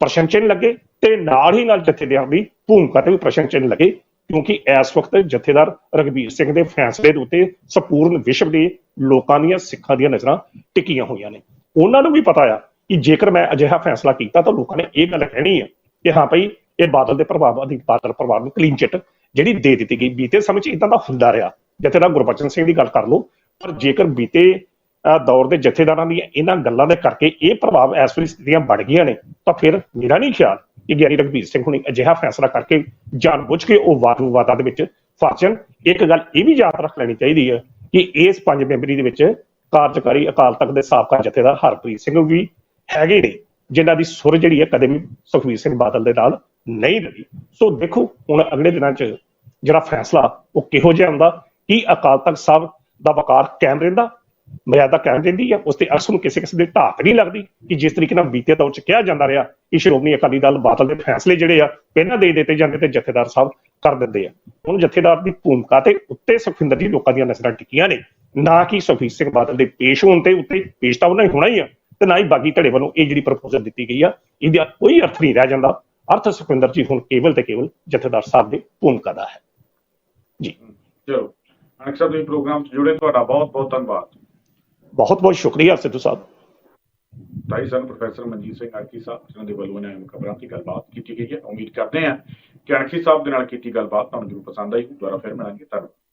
ਪ੍ਰਸ਼ਨ ਚਿੰਨ੍ਹ ਲੱਗੇ ਤੇ ਨਾਲ ਹੀ ਨਾਲ ਜਥੇਦਾਰ ਦੀ ਭੂਮਿਕਾ ਤੇ ਵੀ ਪ੍ਰਸ਼ਨ ਚਿੰਨ੍ਹ ਲੱਗੇ, ਕਿਉਂਕਿ ਇਸ ਵਕਤ ਜਥੇਦਾਰ ਰਘਬੀਰ ਸਿੰਘ ਦੇ ਫੈਸਲੇ ਦੇ ਉੱਤੇ ਸੰਪੂਰਨ ਵਿਸ਼ਵ ਦੇ ਲੋਕਾਂ ਦੀਆਂ ਸਿੱਖਾਂ ਦੀਆਂ ਨਜ਼ਰਾਂ ਟਿਕੀਆਂ ਹੋਈਆਂ ਨੇ। ਉਹਨਾਂ ਨੂੰ ਵੀ ਪਤਾ ਆ ਕਿ ਜੇਕਰ ਮੈਂ ਅਜਿਹਾ ਫੈਸਲਾ ਕੀਤਾ ਤਾਂ ਲੋਕਾਂ ਨੇ ਇਹ ਗੱਲ ਕਹਿਣੀ ਆ ਕਿ ਹਾਂ ਭਈ ਇਹ ਬਾਦਲ ਦੇ ਪ੍ਰਭਾਵ ਅਧੀਨ ਬਾਦਲ ਪ੍ਰਭਾਵ ਨੂੰ ਕਲੀਨ ਚਿੱਟ ਜਿਹੜੀ ਦੇ ਦਿੱਤੀ ਗਈ। ਬੀਤੇ ਸਮੇਂ 'ਚ ਇਦਾਂ ਦਾ ਹੁੰਦਾ ਰਿਹਾ। ਜਥੇਦਾਰ ਗੁਰਬਚਨ ਸਿੰਘ ਦੀ ਗੱਲ ਕਰ ਲਓ, ਪਰ ਜੇਕਰ ਬੀਤੇ ਦੌਰ ਦੇ ਜਥੇਦਾਰਾਂ ਦੀਆਂ ਇਹਨਾਂ ਗੱਲਾਂ ਦੇ ਕਰਕੇ ਇਹ ਪ੍ਰਭਾਵ ਇਸ ਵੇਲੇ ਸਥਿਤੀਆਂ ਬਣ ਗਈਆਂ ਨੇ, ਤਾਂ ਫਿਰ ਮੇਰਾ ਨਹੀਂ ਖਿਆਲ ਕਿ ਗਿਆਨੀ ਰਘਬੀਰ ਸਿੰਘ ਹੁਣੀ ਅਜਿਹਾ ਫੈਸਲਾ ਕਰਕੇ ਜਾਣਬੁੱਝ ਕੇ ਉਹ ਵਾਦ ਵਿਵਾਦਾਂ ਦੇ ਵਿੱਚ ਫਸ ਜਾਣ। ਇੱਕ ਗੱਲ ਇਹ ਵੀ ਯਾਦ ਰੱਖ ਲੈਣੀ ਚਾਹੀਦੀ ਹੈ ਕਿ ਇਸ ਪੰਜ ਮੈਂਬਰੀ ਦੇ ਵਿੱਚ ਕਾਰਜਕਾਰੀ ਅਕਾਲ ਤਖਤ ਦੇ ਸਾਬਕਾ ਜਥੇਦਾਰ ਹਰਪ੍ਰੀਤ ਸਿੰਘ ਵੀ ਹੈਗੇ ਨੇ, ਜਿਨ੍ਹਾਂ ਦੀ ਸੁਰ ਜਿਹੜੀ ਹੈ ਕਦੇ ਵੀ ਸੁਖਵੀਰ ਸਿੰਘ ਬਾਦਲ ਦੇ ਨਾਲ ਨਹੀਂ ਰਹੀ। ਸੋ ਦੇਖੋ, ਹੁਣ ਅਗਲੇ ਦਿਨਾਂ 'ਚ ਜਿਹੜਾ ਫੈਸਲਾ, ਉਹ ਕਿਹੋ ਜਿਹਾ ਹੁੰਦਾ? ਕੀ ਅਕਾਲ ਤਖਤ ਸਾਹਿਬ ਦਾ ਵਕਾਰ ਕਾਇਮ ਰਹਿੰਦਾ? ਮਰਿਆਦਾ ਕਾਇਮ ਰਹਿੰਦੀ ਹੈ ਉਸ ਤੇ ਅਰਸ ਨੂੰ ਕਿਸੇ ਕਿਸੇ ਦੇ ਢਾਕ ਨਹੀਂ ਲੱਗਦੀ? ਕਿ ਜਿਸ ਤਰੀਕੇ ਨਾਲ ਬੀਤੇ ਦੌਰ 'ਚ ਕਿਹਾ ਜਾਂਦਾ ਰਿਹਾ ਕਿ ਸ਼੍ਰੋਮਣੀ ਅਕਾਲੀ ਦਲ ਬਾਦਲ ਦੇ ਫੈਸਲੇ ਜਿਹੜੇ ਆ, ਪਹਿਲਾਂ ਦੇ ਦਿੱਤੇ ਜਾਂਦੇ ਤੇ ਜਥੇਦਾਰ ਸਾਹਿਬ ਕਰ ਦਿੰਦੇ ਆ। ਹੁਣ ਜਥੇਦਾਰ ਦੀ ਭੂਮਿਕਾ ਤੇ ਉੱਤੇ ਸੁਖਵਿੰਦਰ ਜੀ ਲੋਕਾਂ ਦੀਆਂ ਨਜ਼ਰਾਂ ਟਿਕੀਆਂ ਨੇ। ਨਾ ਕਿ ਸੁਖਬੀਰ ਸਿੰਘ ਬਾਦਲ ਦੇ ਪੇਸ਼ ਹੋਣ ਤੇ ਉੱਤੇ ਪੇਸ਼ ਤਾਂ ਉਹਨਾਂ ਹੀ ਹੋਣਾ ਹੀ ਆ ਤੇ ਨਾ ਹੀ ਬਾਗੀ ਧੜੇ ਵੱਲੋਂ ਇਹ ਜਿਹੜੀ ਪ੍ਰਪੋਜ਼ਲ ਦਿੱਤੀ ਗਈ ਆ ਇਹਦਾ ਕੋਈ ਅਰਥ ਨਹੀਂ ਰਹਿ ਜਾਂਦਾ। ਅਰਥ ਸੁਖਵਿੰਦਰ ਜੀ ਹੁਣ ਕੇਵਲ ਤੇ ਕੇਵਲ ਜਥੇਦਾਰ ਸਾਹਿਬ ਦੀ ਭੂਮਿਕਾ ਦਾ ਹੈ। ਜੀ। ਚਲੋ ਅਨਕ ਸਾਹਿਬ ਤੁਸੀਂ ਪ੍ਰੋਗਰਾਮ 'ਚ ਜੁੜੇ ਤੁਹਾਡਾ ਬਹੁਤ ਬਹੁਤ ਧੰਨਵਾਦ। ਬਹੁਤ ਬਹੁਤ ਸ਼ੁਕਰੀਆ ਸਿੱਧੂ ਸਾਹਿਬ। ਤਾਈ ਸਨ ਪ੍ਰੋਫੈਸਰ ਮਨਜੀਤ ਸਿੰਘ ਅਣਖੀ ਸਾਹਿਬ ਜਿਨ੍ਹਾਂ ਦੇ ਵੱਲੋਂ ਇਹਨਾਂ ਖਬਰਾਂ ਦੀ ਗੱਲਬਾਤ ਕੀਤੀ ਗਈ ਹੈ। ਉਮੀਦ ਕਰਦੇ ਹਾਂ ਕਿ ਅਣਖੀ ਸਾਹਿਬ ਦੇ ਨਾਲ ਕੀਤੀ ਗੱਲਬਾਤ ਤੁਹਾਨੂੰ ਜ਼ਰੂਰ ਪਸੰਦ ਆਈ ਦੁਬਾਰਾ ਫਿਰ ਮਿਲਾਂਗੇ। ਧੰਨਵਾਦ।